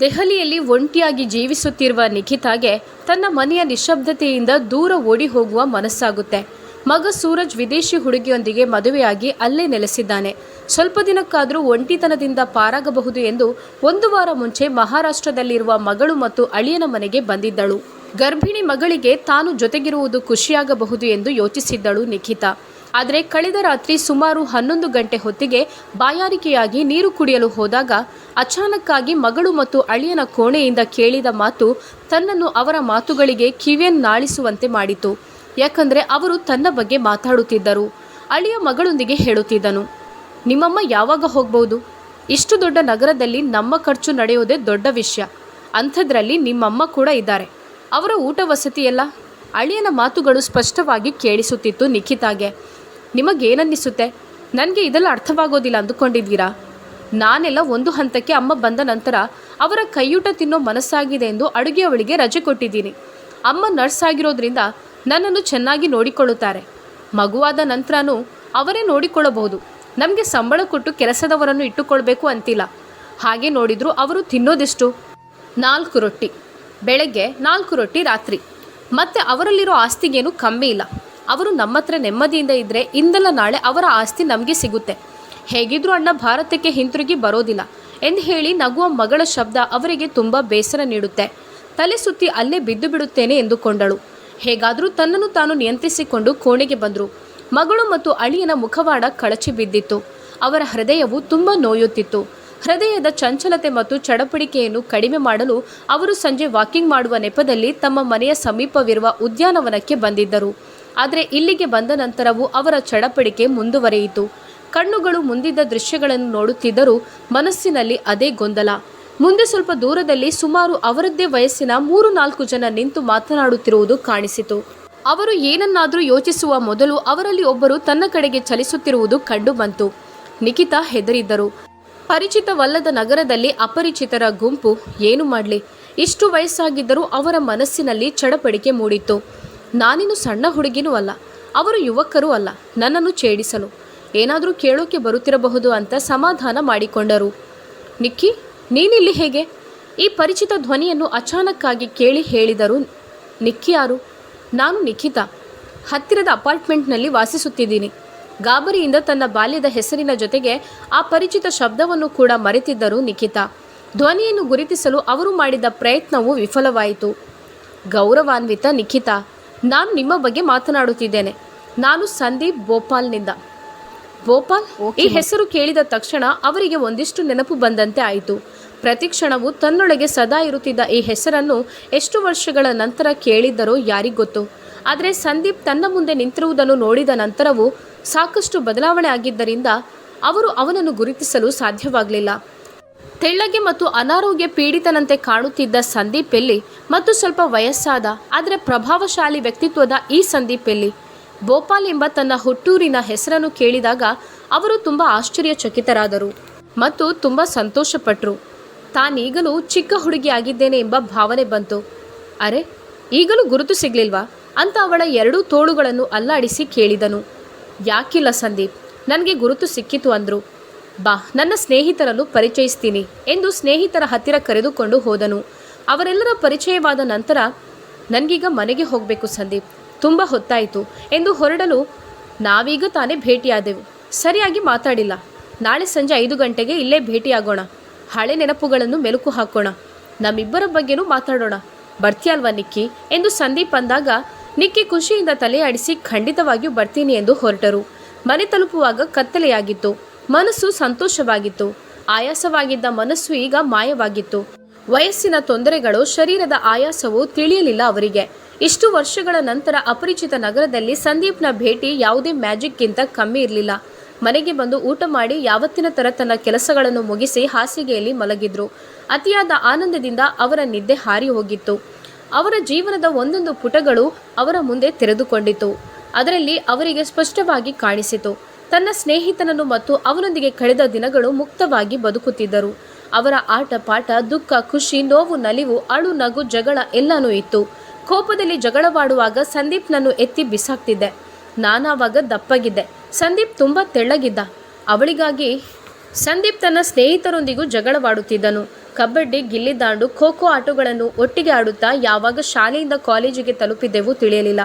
ದೆಹಲಿಯಲ್ಲಿ ಒಂಟಿಯಾಗಿ ಜೀವಿಸುತ್ತಿರುವ ನಿಖಿತಾಗೆ ತನ್ನ ಮನೆಯ ನಿಶ್ಶಬ್ದತೆಯಿಂದ ದೂರ ಓಡಿ ಹೋಗುವ ಮನಸ್ಸಾಗುತ್ತೆ. ಮಗ ಸೂರಜ್ ವಿದೇಶಿ ಹುಡುಗಿಯೊಂದಿಗೆ ಮದುವೆಯಾಗಿ ಅಲ್ಲೇ ನೆಲೆಸಿದ್ದಾನೆ. ಸ್ವಲ್ಪ ದಿನಕ್ಕಾದರೂ ಒಂಟಿತನದಿಂದ ಪಾರಾಗಬಹುದು ಎಂದು ಒಂದು ವಾರ ಮುಂಚೆ ಮಹಾರಾಷ್ಟ್ರದಲ್ಲಿರುವ ಮಗಳು ಮತ್ತು ಅಳಿಯನ ಮನೆಗೆ ಬಂದಿದ್ದಳು. ಗರ್ಭಿಣಿ ಮಗಳಿಗೆ ತಾನು ಜೊತೆಗಿರುವುದು ಖುಷಿಯಾಗಬಹುದು ಎಂದು ಯೋಚಿಸಿದ್ದಳು ನಿಖಿತಾ. ಆದರೆ ಕಳೆದ ರಾತ್ರಿ ಸುಮಾರು ಹನ್ನೊಂದು ಗಂಟೆ ಹೊತ್ತಿಗೆ ಬಾಯಾರಿಕೆಯಾಗಿ ನೀರು ಕುಡಿಯಲು ಹೋದಾಗ ಅಚಾನಕ್ಕಾಗಿ ಮಗಳು ಮತ್ತು ಅಳಿಯನ ಕೋಣೆಯಿಂದ ಕೇಳಿದ ಮಾತು ತನ್ನನ್ನು ಅವರ ಮಾತುಗಳಿಗೆ ಕಿವಿಯನ್ನಾಳಿಸುವಂತೆ ಮಾಡಿತು. ಯಾಕಂದರೆ ಅವರು ತನ್ನ ಬಗ್ಗೆ ಮಾತಾಡುತ್ತಿದ್ದರು. ಅಳಿಯ ಮಗಳೊಂದಿಗೆ ಹೇಳುತ್ತಿದ್ದನು, ನಿಮ್ಮಮ್ಮ ಯಾವಾಗ ಹೋಗ್ಬೋದು? ಇಷ್ಟು ದೊಡ್ಡ ನಗರದಲ್ಲಿ ನಮ್ಮ ಖರ್ಚು ನಡೆಯೋದೇ ದೊಡ್ಡ ವಿಷಯ. ಅಂಥದ್ರಲ್ಲಿ ನಿಮ್ಮಮ್ಮ ಕೂಡ ಇದ್ದಾರೆ. ಅವರ ಊಟ ವಸತಿ ಅಳಿಯನ ಮಾತುಗಳು ಸ್ಪಷ್ಟವಾಗಿ ಕೇಳಿಸುತ್ತಿತ್ತು ನಿಖಿತಾಗೆ. ನಿಮಗೇನನ್ನಿಸುತ್ತೆ? ನನಗೆ ಇದೆಲ್ಲ ಅರ್ಥವಾಗೋದಿಲ್ಲ ಅಂದುಕೊಂಡಿದ್ದೀರಾ? ನಾನೆಲ್ಲ ಒಂದು ಹಂತಕ್ಕೆ ಅಮ್ಮ ಬಂದ ನಂತರ ಅವರ ಕೈಯೂಟ ತಿನ್ನೋ ಮನಸ್ಸಾಗಿದೆ ಎಂದು ಅಡುಗೆಯವಳಿಗೆ ರಜೆ ಕೊಟ್ಟಿದ್ದೀನಿ. ಅಮ್ಮ ನರ್ಸ್ ಆಗಿರೋದ್ರಿಂದ ನನ್ನನ್ನು ಚೆನ್ನಾಗಿ ನೋಡಿಕೊಳ್ಳುತ್ತಾರೆ. ಮಗುವಾದ ನಂತರನೂ ಅವರೇ ನೋಡಿಕೊಳ್ಳಬಹುದು. ನಮಗೆ ಸಂಬಳ ಕೊಟ್ಟು ಕೆಲಸದವರನ್ನು ಇಟ್ಟುಕೊಳ್ಬೇಕು ಅಂತಿಲ್ಲ. ಹಾಗೆ ನೋಡಿದ್ರು ಅವರು ತಿನ್ನೋದೆಷ್ಟು? ನಾಲ್ಕು ರೊಟ್ಟಿ. ಬೆಳಗ್ಗೆ ನಾಲ್ಕು ರೊಟ್ಟಿ ರಾತ್ರಿ. ಮತ್ತೆ ಅವರಲ್ಲಿರೋ ಆಸ್ತಿಗೇನು ಕಮ್ಮಿ ಇಲ್ಲ. ಅವರು ನಮ್ಮ ಹತ್ರ ನೆಮ್ಮದಿಯಿಂದ ಇದ್ದರೆ ಇಂದಲ್ಲ ನಾಳೆ ಅವರ ಆಸ್ತಿ ನಮಗೆ ಸಿಗುತ್ತೆ. ಹೇಗಿದ್ರು ಅಣ್ಣ ಭಾರತಕ್ಕೆ ಹಿಂತಿರುಗಿ ಬರೋದಿಲ್ಲ. ಎಂದು ಹೇಳಿ ನಗುವ ಮಗಳ ಶಬ್ದ ಅವರಿಗೆ ತುಂಬ ಬೇಸರ ನೀಡುತ್ತೆ. ತಲೆ ಸುತ್ತಿ ಅಲ್ಲೇ ಬಿದ್ದು ಬಿಡುತ್ತೇನೆ ಎಂದುಕೊಂಡಳು. ಹೇಗಾದರೂ ತನ್ನನ್ನು ತಾನು ನಿಯಂತ್ರಿಸಿಕೊಂಡು ಕೋಣೆಗೆ ಬಂದರು. ಮಗಳು ಮತ್ತು ಅಳಿಯನ ಮುಖವಾಡ ಕಳಚಿ ಬಿದ್ದಿತ್ತು. ಅವರ ಹೃದಯವು ತುಂಬ ನೋಯುತ್ತಿತ್ತು. ಹೃದಯದ ಚಂಚಲತೆ ಮತ್ತು ಚಡಪಡಿಕೆಯನ್ನು ಕಡಿಮೆ ಮಾಡಲು ಅವರು ಸಂಜೆ ವಾಕಿಂಗ್ ಮಾಡುವ ನೆಪದಲ್ಲಿ ತಮ್ಮ ಮನೆಯ ಸಮೀಪವಿರುವ ಉದ್ಯಾನವನಕ್ಕೆ ಬಂದಿದ್ದರು. ಆದರೆ ಇಲ್ಲಿಗೆ ಬಂದ ನಂತರವೂ ಅವರ ಚಡಪಡಿಕೆ ಮುಂದುವರೆಯಿತು. ಕಣ್ಣುಗಳು ಮುಂದಿದ್ದ ದೃಶ್ಯಗಳನ್ನು ನೋಡುತ್ತಿದ್ದರೂ ಮನಸ್ಸಿನಲ್ಲಿ ಅದೇ ಗೊಂದಲ. ಮುಂದೆ ಸ್ವಲ್ಪ ದೂರದಲ್ಲಿ ಸುಮಾರು ಅವರದ್ದೇ ವಯಸ್ಸಿನ ಮೂರು ನಾಲ್ಕು ಜನ ನಿಂತು ಮಾತನಾಡುತ್ತಿರುವುದು ಕಾಣಿಸಿತು. ಅವರು ಏನನ್ನಾದರೂ ಯೋಚಿಸುವ ಮೊದಲು ಅವರಲ್ಲಿ ಒಬ್ಬರು ತನ್ನ ಕಡೆಗೆ ಚಲಿಸುತ್ತಿರುವುದು ಕಂಡುಬಂತು ನಿಖಿತಾ ಹೆದರಿದ್ದರು. ಪರಿಚಿತವಲ್ಲದ ನಗರದಲ್ಲಿ ಅಪರಿಚಿತರ ಗುಂಪು ಏನು ಮಾಡಲಿ? ಇಷ್ಟು ವಯಸ್ಸಾಗಿದ್ದರೂ ಅವರ ಮನಸ್ಸಿನಲ್ಲಿ ಚಡಪಡಿಕೆ ಮೂಡಿತ್ತು. ನಾನಿನ್ನು ಸಣ್ಣ ಹುಡುಗಿನೂ ಅಲ್ಲ. ಅವರು ಯುವಕರೂ ಅಲ್ಲ. ನನ್ನನ್ನು ಛೇಡಿಸಲು. ಏನಾದರೂ ಕೇಳೋಕೆ ಬರುತ್ತಿರಬಹುದು ಅಂತ ಸಮಾಧಾನ ಮಾಡಿಕೊಂಡರು. ನಿಕ್ಕಿ, ನೀನಿಲ್ಲಿ ಹೇಗೆ? ಈ ಪರಿಚಿತ ಧ್ವನಿಯನ್ನು ಅಚಾನಕ್ಕಾಗಿ ಕೇಳಿ ಹೇಳಿದರು ನಿಕ್ಕಿ ಯಾರು? ನಾನು ನಿಖಿತಾ. ಹತ್ತಿರದ ಅಪಾರ್ಟ್ಮೆಂಟ್ನಲ್ಲಿ ವಾಸಿಸುತ್ತಿದ್ದೀನಿ. ಗಾಬರಿಯಿಂದ ತನ್ನ ಬಾಲ್ಯದ ಹೆಸರಿನ ಜೊತೆಗೆ ಆ ಪರಿಚಿತ ಶಬ್ದವನ್ನು ಕೂಡ ಮರೆತಿದ್ದರು ನಿಖಿತಾ. ಧ್ವನಿಯನ್ನು ಗುರುತಿಸಲು ಅವರು ಮಾಡಿದ ಪ್ರಯತ್ನವು ವಿಫಲವಾಯಿತು. ಗೌರವಾನ್ವಿತ ನಿಖಿತಾ. ನಾನು ನಿಮ್ಮ ಬಗ್ಗೆ ಮಾತನಾಡುತ್ತಿದ್ದೇನೆ. ನಾನು ಸಂದೀಪ್ ಭೋಪಾಲ್ನಿಂದ. ಭೋಪಾಲ್ ಈ ಹೆಸರು ಕೇಳಿದ ತಕ್ಷಣ ಅವರಿಗೆ ಒಂದಿಷ್ಟು ನೆನಪು ಬಂದಂತೆ ಆಯಿತು. ಪ್ರತಿ ಕ್ಷಣವು ತನ್ನೊಳಗೆ ಸದಾ ಇರುತ್ತಿದ್ದ ಈ ಹೆಸರನ್ನು ಎಷ್ಟು ವರ್ಷಗಳ ನಂತರ ಕೇಳಿದ್ದರೋ ಯಾರಿಗೊತ್ತು ಆದರೆ ಸಂದೀಪ್ ತನ್ನ ಮುಂದೆ ನಿಂತಿರುವುದನ್ನು ನೋಡಿದ ನಂತರವೂ ಸಾಕಷ್ಟು ಬದಲಾವಣೆ ಆಗಿದ್ದರಿಂದ ಅವರು ಅವನನ್ನು ಗುರುತಿಸಲು ಸಾಧ್ಯವಾಗಲಿಲ್ಲ. ತೆಳ್ಳಗೆ ಮತ್ತು ಅನಾರೋಗ್ಯ ಪೀಡಿತನಂತೆ ಕಾಣುತ್ತಿದ್ದ ಸಂದೀಪ್ ಎಲ್ಲಿ ಮತ್ತು ಸ್ವಲ್ಪ ವಯಸ್ಸಾದ, ಆದರೆ ಪ್ರಭಾವಶಾಲಿ ವ್ಯಕ್ತಿತ್ವದ ಈ ಸಂದೀಪ್ ಎಲ್ಲಿ? ಭೋಪಾಲ್ ಎಂಬ ತನ್ನ ಹುಟ್ಟೂರಿನ ಹೆಸರನ್ನು ಕೇಳಿದಾಗ ಅವರು ತುಂಬ ಆಶ್ಚರ್ಯಚಕಿತರಾದರು ಮತ್ತು ತುಂಬ ಸಂತೋಷಪಟ್ಟರು ತಾನೀಗಲೂ ಚಿಕ್ಕ ಹುಡುಗಿ ಆಗಿದ್ದೇನೆ ಎಂಬ ಭಾವನೆ ಬಂತು. ಅರೆ, ಈಗಲೂ ಗುರುತು ಸಿಗ್ಲಿಲ್ವಾ? ಅಂತ ಅವಳ ಎರಡೂ ತೋಳುಗಳನ್ನು ಅಲ್ಲಾಡಿಸಿ ಕೇಳಿದನು. ಯಾಕಿಲ್ಲ ಸಂದೀಪ್, ನನಗೆ ಗುರುತು ಸಿಕ್ಕಿತು ಅಂದರು. ಬಾ, ನನ್ನ ಸ್ನೇಹಿತರನ್ನು ಪರಿಚಯಿಸ್ತೀನಿ ಎಂದು ಸ್ನೇಹಿತರ ಹತ್ತಿರ ಕರೆದುಕೊಂಡು ಹೋದನು. ಅವರೆಲ್ಲರ ಪರಿಚಯವಾದ ನಂತರ, ನನಗೀಗ ಮನೆಗೆ ಹೋಗಬೇಕು ಸಂದೀಪ್, ತುಂಬ ಹೊತ್ತಾಯಿತು ಎಂದು ಹೊರಡಲು ನಾವೀಗ ತಾನೇ ಭೇಟಿಯಾದೆವು. ಸರಿಯಾಗಿ ಮಾತಾಡಿಲ್ಲ. ನಾಳೆ ಸಂಜೆ ಐದು ಗಂಟೆಗೆ ಇಲ್ಲೇ ಭೇಟಿಯಾಗೋಣ. ಹಳೆ ನೆನಪುಗಳನ್ನು ಮೆಲುಕು ಹಾಕೋಣ. ನಮ್ಮಿಬ್ಬರ ಬಗ್ಗೆನೂ ಮಾತಾಡೋಣ. ಬರ್ತೀಯಲ್ವಾ ನಿಕ್ಕಿ? ಎಂದು ಸಂದೀಪ್ ಅಂದಾಗ, ನಿಕ್ಕಿ ಖುಷಿಯಿಂದ ತಲೆಯಾಡಿಸಿ, ಖಂಡಿತವಾಗಿಯೂ ಬರ್ತೀನಿ ಎಂದು ಹೊರಟರು. ಮನೆ ತಲುಪುವಾಗ ಕತ್ತಲೆಯಾಗಿತ್ತು. ಮನಸ್ಸು ಸಂತೋಷವಾಗಿತ್ತು. ಆಯಾಸವಾಗಿದ್ದ ಮನಸ್ಸು ಈಗ ಮಾಯವಾಗಿತ್ತು. ವಯಸ್ಸಿನ ತೊಂದರೆಗಳು, ಶರೀರದ ಆಯಾಸವು ತಿಳಿಯಲಿಲ್ಲ ಅವರಿಗೆ. ಇಷ್ಟು ವರ್ಷಗಳ ನಂತರ ಅಪರಿಚಿತ ನಗರದಲ್ಲಿ ಸಂದೀಪ್ನ ಭೇಟಿ ಯಾವುದೇ ಮ್ಯಾಜಿಕ್ಗಿಂತ ಕಮ್ಮಿ ಇರಲಿಲ್ಲ. ಮನೆಗೆ ಬಂದು ಊಟ ಮಾಡಿ ಯಾವತ್ತಿನ ಥರ ತನ್ನ ಕೆಲಸಗಳನ್ನು ಮುಗಿಸಿ ಹಾಸಿಗೆಯಲ್ಲಿ ಮಲಗಿದ್ರು. ಅತಿಯಾದ ಆನಂದದಿಂದ ಅವರ ನಿದ್ದೆ ಹಾರಿ ಹೋಗಿತ್ತು. ಅವರ ಜೀವನದ ಒಂದೊಂದು ಪುಟಗಳು ಅವರ ಮುಂದೆ ತೆರೆದುಕೊಂಡಿತು. ಅದರಲ್ಲಿ ಅವರಿಗೆ ಸ್ಪಷ್ಟವಾಗಿ ಕಾಣಿಸಿತು. ತನ್ನ ಸ್ನೇಹಿತನನ್ನು ಮತ್ತು ಅವನೊಂದಿಗೆ ಕಳೆದ ದಿನಗಳು ಮುಕ್ತವಾಗಿ ಬದುಕುತ್ತಿದ್ದರು. ಅವರ ಆಟ ಪಾಠ, ದುಃಖ, ಖುಷಿ, ನೋವು, ನಲಿವು, ಅಳು, ನಗು, ಜಗಳ ಎಲ್ಲನೂ ಇತ್ತು. ಕೋಪದಲ್ಲಿ ಜಗಳವಾಡುವಾಗ ಸಂದೀಪ್ನನ್ನು ಎತ್ತಿ ಬಿಸಾಕ್ತಿದ್ದೆ. ನಾನಾವಾಗ ದಪ್ಪಗಿದ್ದೆ. ಸಂದೀಪ್ ತುಂಬ ತೆಳ್ಳಗಿದ್ದ. ಅವಳಿಗಾಗಿ ಸಂದೀಪ್ ತನ್ನ ಸ್ನೇಹಿತರೊಂದಿಗೂ ಜಗಳವಾಡುತ್ತಿದ್ದನು. ಕಬಡ್ಡಿ ಗಿಲ್ಲಿದಾಂಡು ಖೋ ಖೋ ಆಟಗಳನ್ನು ಒಟ್ಟಿಗೆ ಆಡುತ್ತಾ ಯಾವಾಗ ಶಾಲೆಯಿಂದ ಕಾಲೇಜಿಗೆ ತಲುಪಿದ್ದೆವು ತಿಳಿಯಲಿಲ್ಲ.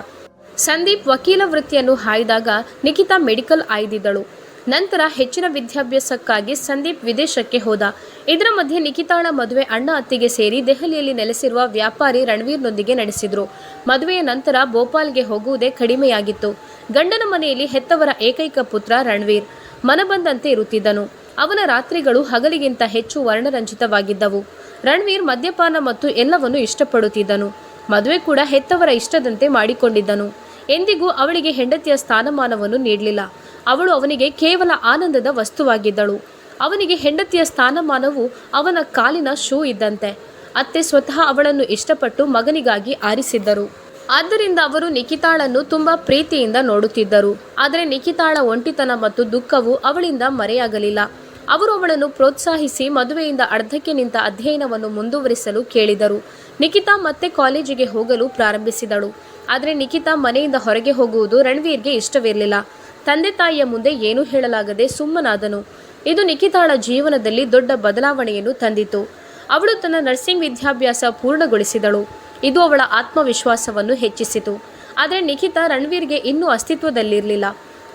ಸಂದೀಪ್ ವಕೀಲ ವೃತ್ತಿಯನ್ನು ಹಾಯ್ದಾಗ ನಿಖಿತಾ ಮೆಡಿಕಲ್ ಆಯ್ದಿದ್ದಳು. ನಂತರ ಹೆಚ್ಚಿನ ವಿದ್ಯಾಭ್ಯಾಸಕ್ಕಾಗಿ ಸಂದೀಪ್ ವಿದೇಶಕ್ಕೆ ಹೋದ. ಇದರ ಮಧ್ಯೆ ನಿಖಿತಾಳ ಮದುವೆ ಅಣ್ಣ ಅತ್ತಿಗೆ ಸೇರಿ ದೆಹಲಿಯಲ್ಲಿ ನೆಲೆಸಿರುವ ವ್ಯಾಪಾರಿ ರಣವೀರ್ನೊಂದಿಗೆ ನಡೆಸಿದರು. ಮದುವೆಯ ನಂತರ ಭೋಪಾಲ್ಗೆ ಹೋಗುವುದೇ ಕಡಿಮೆಯಾಗಿತ್ತು. ಗಂಡನ ಮನೆಯಲ್ಲಿ ಹೆತ್ತವರ ಏಕೈಕ ಪುತ್ರ ರಣವೀರ್. ಮನಬಂದಂತೆ ಇರುತ್ತಿದ್ದನು. ಅವನ ರಾತ್ರಿಗಳು ಹಗಲಿಗಿಂತ ಹೆಚ್ಚು ವರ್ಣರಂಜಿತವಾಗಿದ್ದವು. ರಣವೀರ್ ಮದ್ಯಪಾನ ಮತ್ತು ಎಲ್ಲವನ್ನು ಇಷ್ಟಪಡುತ್ತಿದ್ದನು. ಮದುವೆ ಕೂಡ ಹೆತ್ತವರ ಇಷ್ಟದಂತೆ ಮಾಡಿಕೊಂಡಿದ್ದನು. ಎಂದಿಗೂ ಅವಳಿಗೆ ಹೆಂಡತಿಯ ಸ್ಥಾನಮಾನವನ್ನು ನೀಡಲಿಲ್ಲ. ಅವಳು ಅವನಿಗೆ ಕೇವಲ ಆನಂದದ ವಸ್ತುವಾಗಿದ್ದಳು. ಅವನಿಗೆ ಹೆಂಡತಿಯ ಸ್ಥಾನಮಾನವು ಅವನ ಕಾಲಿನ ಶೂ ಇದ್ದಂತೆ. ಅತ್ತೆ ಸ್ವತಃ ಅವಳನ್ನು ಇಷ್ಟಪಟ್ಟು ಮಗನಿಗಾಗಿ ಆರಿಸಿದ್ದರು. ಆದ್ದರಿಂದ ಅವರು ನಿಖಿತಾಳನ್ನು ತುಂಬಾ ಪ್ರೀತಿಯಿಂದ ನೋಡುತ್ತಿದ್ದರು. ಆದರೆ ನಿಖಿತಾಳ ಒಂಟಿತನ ಮತ್ತು ದುಃಖವು ಅವಳಿಂದ ಮರೆಯಾಗಲಿಲ್ಲ. ಅವರು ಅವಳನ್ನು ಪ್ರೋತ್ಸಾಹಿಸಿ ಮದುವೆಯಿಂದ ಅರ್ಧಕ್ಕೆ ನಿಂತ ಅಧ್ಯಯನವನ್ನು ಮುಂದುವರಿಸಲು ಕೇಳಿದರು. ನಿಖಿತಾ ಮತ್ತೆ ಕಾಲೇಜಿಗೆ ಹೋಗಲು ಪ್ರಾರಂಭಿಸಿದಳು. ಆದರೆ ನಿಖಿತಾ ಮನೆಯಿಂದ ಹೊರಗೆ ಹೋಗುವುದು ರಣವೀರ್ಗೆ ಇಷ್ಟವಿರಲಿಲ್ಲ. ತಂದೆ ತಾಯಿಯ ಮುಂದೆ ಏನೂ ಹೇಳಲಾಗದೆ ಸುಮ್ಮನಾದನು. ಇದು ನಿಖಿತಾಳ ಜೀವನದಲ್ಲಿ ದೊಡ್ಡ ಬದಲಾವಣೆಯನ್ನು ತಂದಿತು. ಅವಳು ತನ್ನ ನರ್ಸಿಂಗ್ ವಿದ್ಯಾಭ್ಯಾಸ ಪೂರ್ಣಗೊಳಿಸಿದಳು. ಇದು ಅವಳ ಆತ್ಮವಿಶ್ವಾಸವನ್ನು ಹೆಚ್ಚಿಸಿತು. ಆದರೆ ನಿಖಿತಾ ರಣವೀರ್ಗೆ ಇನ್ನೂ ಅಸ್ತಿತ್ವದಲ್ಲಿರಲಿಲ್ಲ.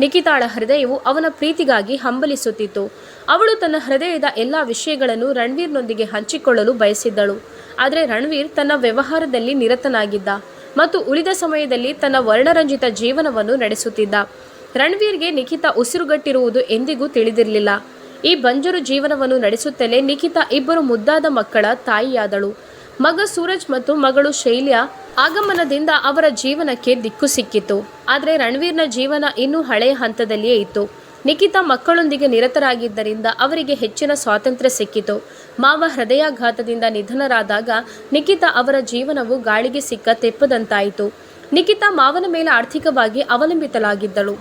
ನಿಖಿತಾಳ ಹೃದಯವು ಅವನ ಪ್ರೀತಿಗಾಗಿ ಹಂಬಲಿಸುತ್ತಿತ್ತು. ಅವಳು ತನ್ನ ಹೃದಯದ ಎಲ್ಲ ವಿಷಯಗಳನ್ನು ರಣವೀರ್ನೊಂದಿಗೆ ಹಂಚಿಕೊಳ್ಳಲು ಬಯಸಿದ್ದಳು. ಆದರೆ ರಣವೀರ್ ತನ್ನ ವ್ಯವಹಾರದಲ್ಲಿ ನಿರತನಾಗಿದ್ದ ಮತ್ತು ಉಳಿದ ಸಮಯದಲ್ಲಿ ತನ್ನ ವರ್ಣರಂಜಿತ ಜೀವನವನ್ನು ನಡೆಸುತ್ತಿದ್ದ. ರಣವೀರ್ಗೆ ನಿಖಿತ ಉಸಿರುಗಟ್ಟಿರುವುದು ಎಂದಿಗೂ ತಿಳಿದಿರಲಿಲ್ಲ. ಈ ಬಂಜರು ಜೀವನವನ್ನು ನಡೆಸುತ್ತಲೇ ನಿಖಿತಾ ಇಬ್ಬರು ಮುದ್ದಾದ ಮಕ್ಕಳ ತಾಯಿಯಾದಳು. ಮಗ ಸೂರಜ್ ಮತ್ತು ಮಗಳು ಶೈಲ್ಯ ಆಗಮನದಿಂದ ಅವರ ಜೀವನಕ್ಕೆ ದಿಕ್ಕು ಸಿಕ್ಕಿತು. ಆದರೆ ರಣವೀರ್ನ ಜೀವನ ಇನ್ನೂ ಹಳೆಯ ಹಂತದಲ್ಲಿಯೇ ಇತ್ತು. ನಿಖಿತಾ ಮಕ್ಕಳೊಂದಿಗೆ ನಿರತರಾಗಿದ್ದರಿಂದ ಅವರಿಗೆ ಹೆಚ್ಚಿನ ಸ್ವಾತಂತ್ರ್ಯ ಸಿಕ್ಕಿತು. ಮಾವ ಹೃದಯಾಘಾತದಿಂದ ನಿಧನರಾದಾಗ ನಿಖಿತಾ ಅವರ ಜೀವನವು ಗಾಳಿಗೆ ಸಿಕ್ಕ ತೆಪ್ಪದಂತಾಯಿತು. ನಿಖಿತಾ ಮಾವನ ಮೇಲೆ ಆರ್ಥಿಕವಾಗಿ ಅವಲಂಬಿತಲಾಗಿದ್ದಳು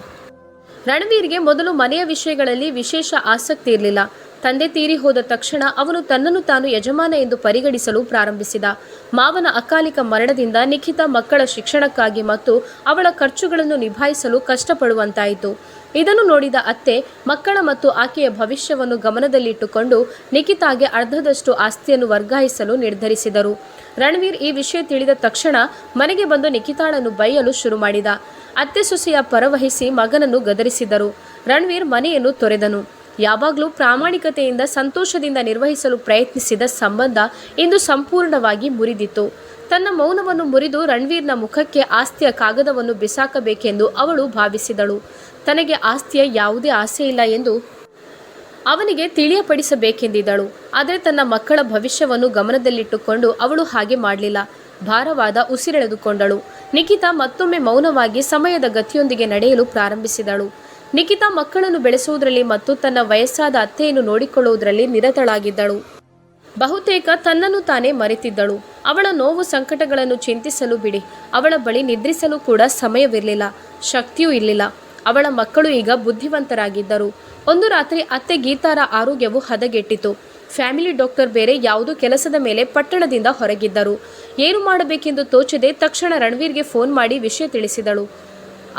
ರಣವೀರ್ಗೆ ಮೊದಲು ಮನೆಯ ವಿಷಯಗಳಲ್ಲಿ ವಿಶೇಷ ಆಸಕ್ತಿ ಇರಲಿಲ್ಲ. ತಂದೆ ತೀರಿ ಹೋದ ತಕ್ಷಣ ಅವನು ತನ್ನನ್ನು ತಾನು ಯಜಮಾನ ಎಂದು ಪರಿಗಣಿಸಲು ಪ್ರಾರಂಭಿಸಿದ. ಮಾವನ ಅಕಾಲಿಕ ಮರಣದಿಂದ ನಿಖಿತ ಮಕ್ಕಳ ಶಿಕ್ಷಣಕ್ಕಾಗಿ ಮತ್ತು ಅವಳ ಖರ್ಚುಗಳನ್ನು ನಿಭಾಯಿಸಲು ಕಷ್ಟಪಡುವಂತಾಯಿತು. ಇದನ್ನು ನೋಡಿದ ಅತ್ತೆ, ಮಕ್ಕಳ ಮತ್ತು ಆಕೆಯ ಭವಿಷ್ಯವನ್ನು ಗಮನದಲ್ಲಿಟ್ಟುಕೊಂಡು ನಿಖಿತಾಗೆ ಅರ್ಧದಷ್ಟು ಆಸ್ತಿಯನ್ನು ವರ್ಗಾಯಿಸಲು ನಿರ್ಧರಿಸಿದರು. ರಣವೀರ್ ಈ ವಿಷಯ ತಿಳಿದ ತಕ್ಷಣ ಮನೆಗೆ ಬಂದು ನಿಖಿತಾಳನ್ನು ಬೈಯಲು ಶುರು ಮಾಡಿದ. ಅತ್ತೆ ಸೊಸೆಯ ಪರವಹಿಸಿ ಮಗನನ್ನು ಗದರಿಸಿದರು. ರಣವೀರ್ ಮನೆಯನ್ನು ತೊರೆದನು. ಯಾವಾಗಲೂ ಪ್ರಾಮಾಣಿಕತೆಯಿಂದ ಸಂತೋಷದಿಂದ ನಿರ್ವಹಿಸಲು ಪ್ರಯತ್ನಿಸಿದ ಸಂಬಂಧ ಇಂದು ಸಂಪೂರ್ಣವಾಗಿ ಮುರಿದಿತ್ತು. ತನ್ನ ಮೌನವನ್ನು ಮುರಿದು ರಣವೀರ್ನ ಮುಖಕ್ಕೆ ಆಸ್ತಿಯ ಕಾಗದವನ್ನು ಬಿಸಾಕಬೇಕೆಂದು ಅವಳು ಭಾವಿಸಿದಳು. ತನಗೆ ಆಸ್ತಿಯ ಯಾವುದೇ ಆಸೆ ಇಲ್ಲ ಎಂದು ಅವನಿಗೆ ತಿಳಿಯಪಡಿಸಬೇಕೆಂದಿದ್ದಳು. ಆದರೆ ತನ್ನ ಮಕ್ಕಳ ಭವಿಷ್ಯವನ್ನು ಗಮನದಲ್ಲಿಟ್ಟುಕೊಂಡು ಅವಳು ಹಾಗೆ ಮಾಡಲಿಲ್ಲ. ಭಾರವಾದ ಉಸಿರೆಳೆದುಕೊಂಡಳು. ನಿಖಿತಾ ಮತ್ತೊಮ್ಮೆ ಮೌನವಾಗಿ ಸಮಯದ ಗತಿಯೊಂದಿಗೆ ನಡೆಯಲು ಪ್ರಾರಂಭಿಸಿದಳು. ನಿಖಿತಾ ಮಕ್ಕಳನ್ನು ಬೆಳೆಸುವುದರಲ್ಲಿ ಮತ್ತು ತನ್ನ ವಯಸ್ಸಾದ ಅತ್ತೆಯನ್ನು ನೋಡಿಕೊಳ್ಳುವುದರಲ್ಲಿ ನಿರತಳಾಗಿದ್ದಳು. ಬಹುತೇಕ ತನ್ನನ್ನು ತಾನೇ ಮರೆತಿದ್ದಳು. ಅವಳ ನೋವು ಸಂಕಟಗಳನ್ನು ಚಿಂತಿಸಲು ಬಿಡಿ. ಅವಳ ಬಳಿ ನಿದ್ರಿಸಲು ಕೂಡ ಸಮಯವಿರಲಿಲ್ಲ. ಶಕ್ತಿಯೂ ಇರಲಿಲ್ಲ. ಅವಳ ಮಕ್ಕಳು ಈಗ ಬುದ್ಧಿವಂತರಾಗಿದ್ದರು. ಒಂದು ರಾತ್ರಿ ಅತ್ತೆ ಗೀತಾರ ಆರೋಗ್ಯವು ಹದಗೆಟ್ಟಿತು. ಫ್ಯಾಮಿಲಿ ಡಾಕ್ಟರ್ ಬೇರೆ ಯಾವುದೋ ಕೆಲಸದ ಮೇಲೆ ಪಟ್ಟಣದಿಂದ ಹೊರಗಿದ್ದರು. ಏನು ಮಾಡಬೇಕೆಂದು ತೋಚದೆ ತಕ್ಷಣ ರಣವೀರ್ಗೆ ಫೋನ್ ಮಾಡಿ ವಿಷಯ ತಿಳಿಸಿದಳು.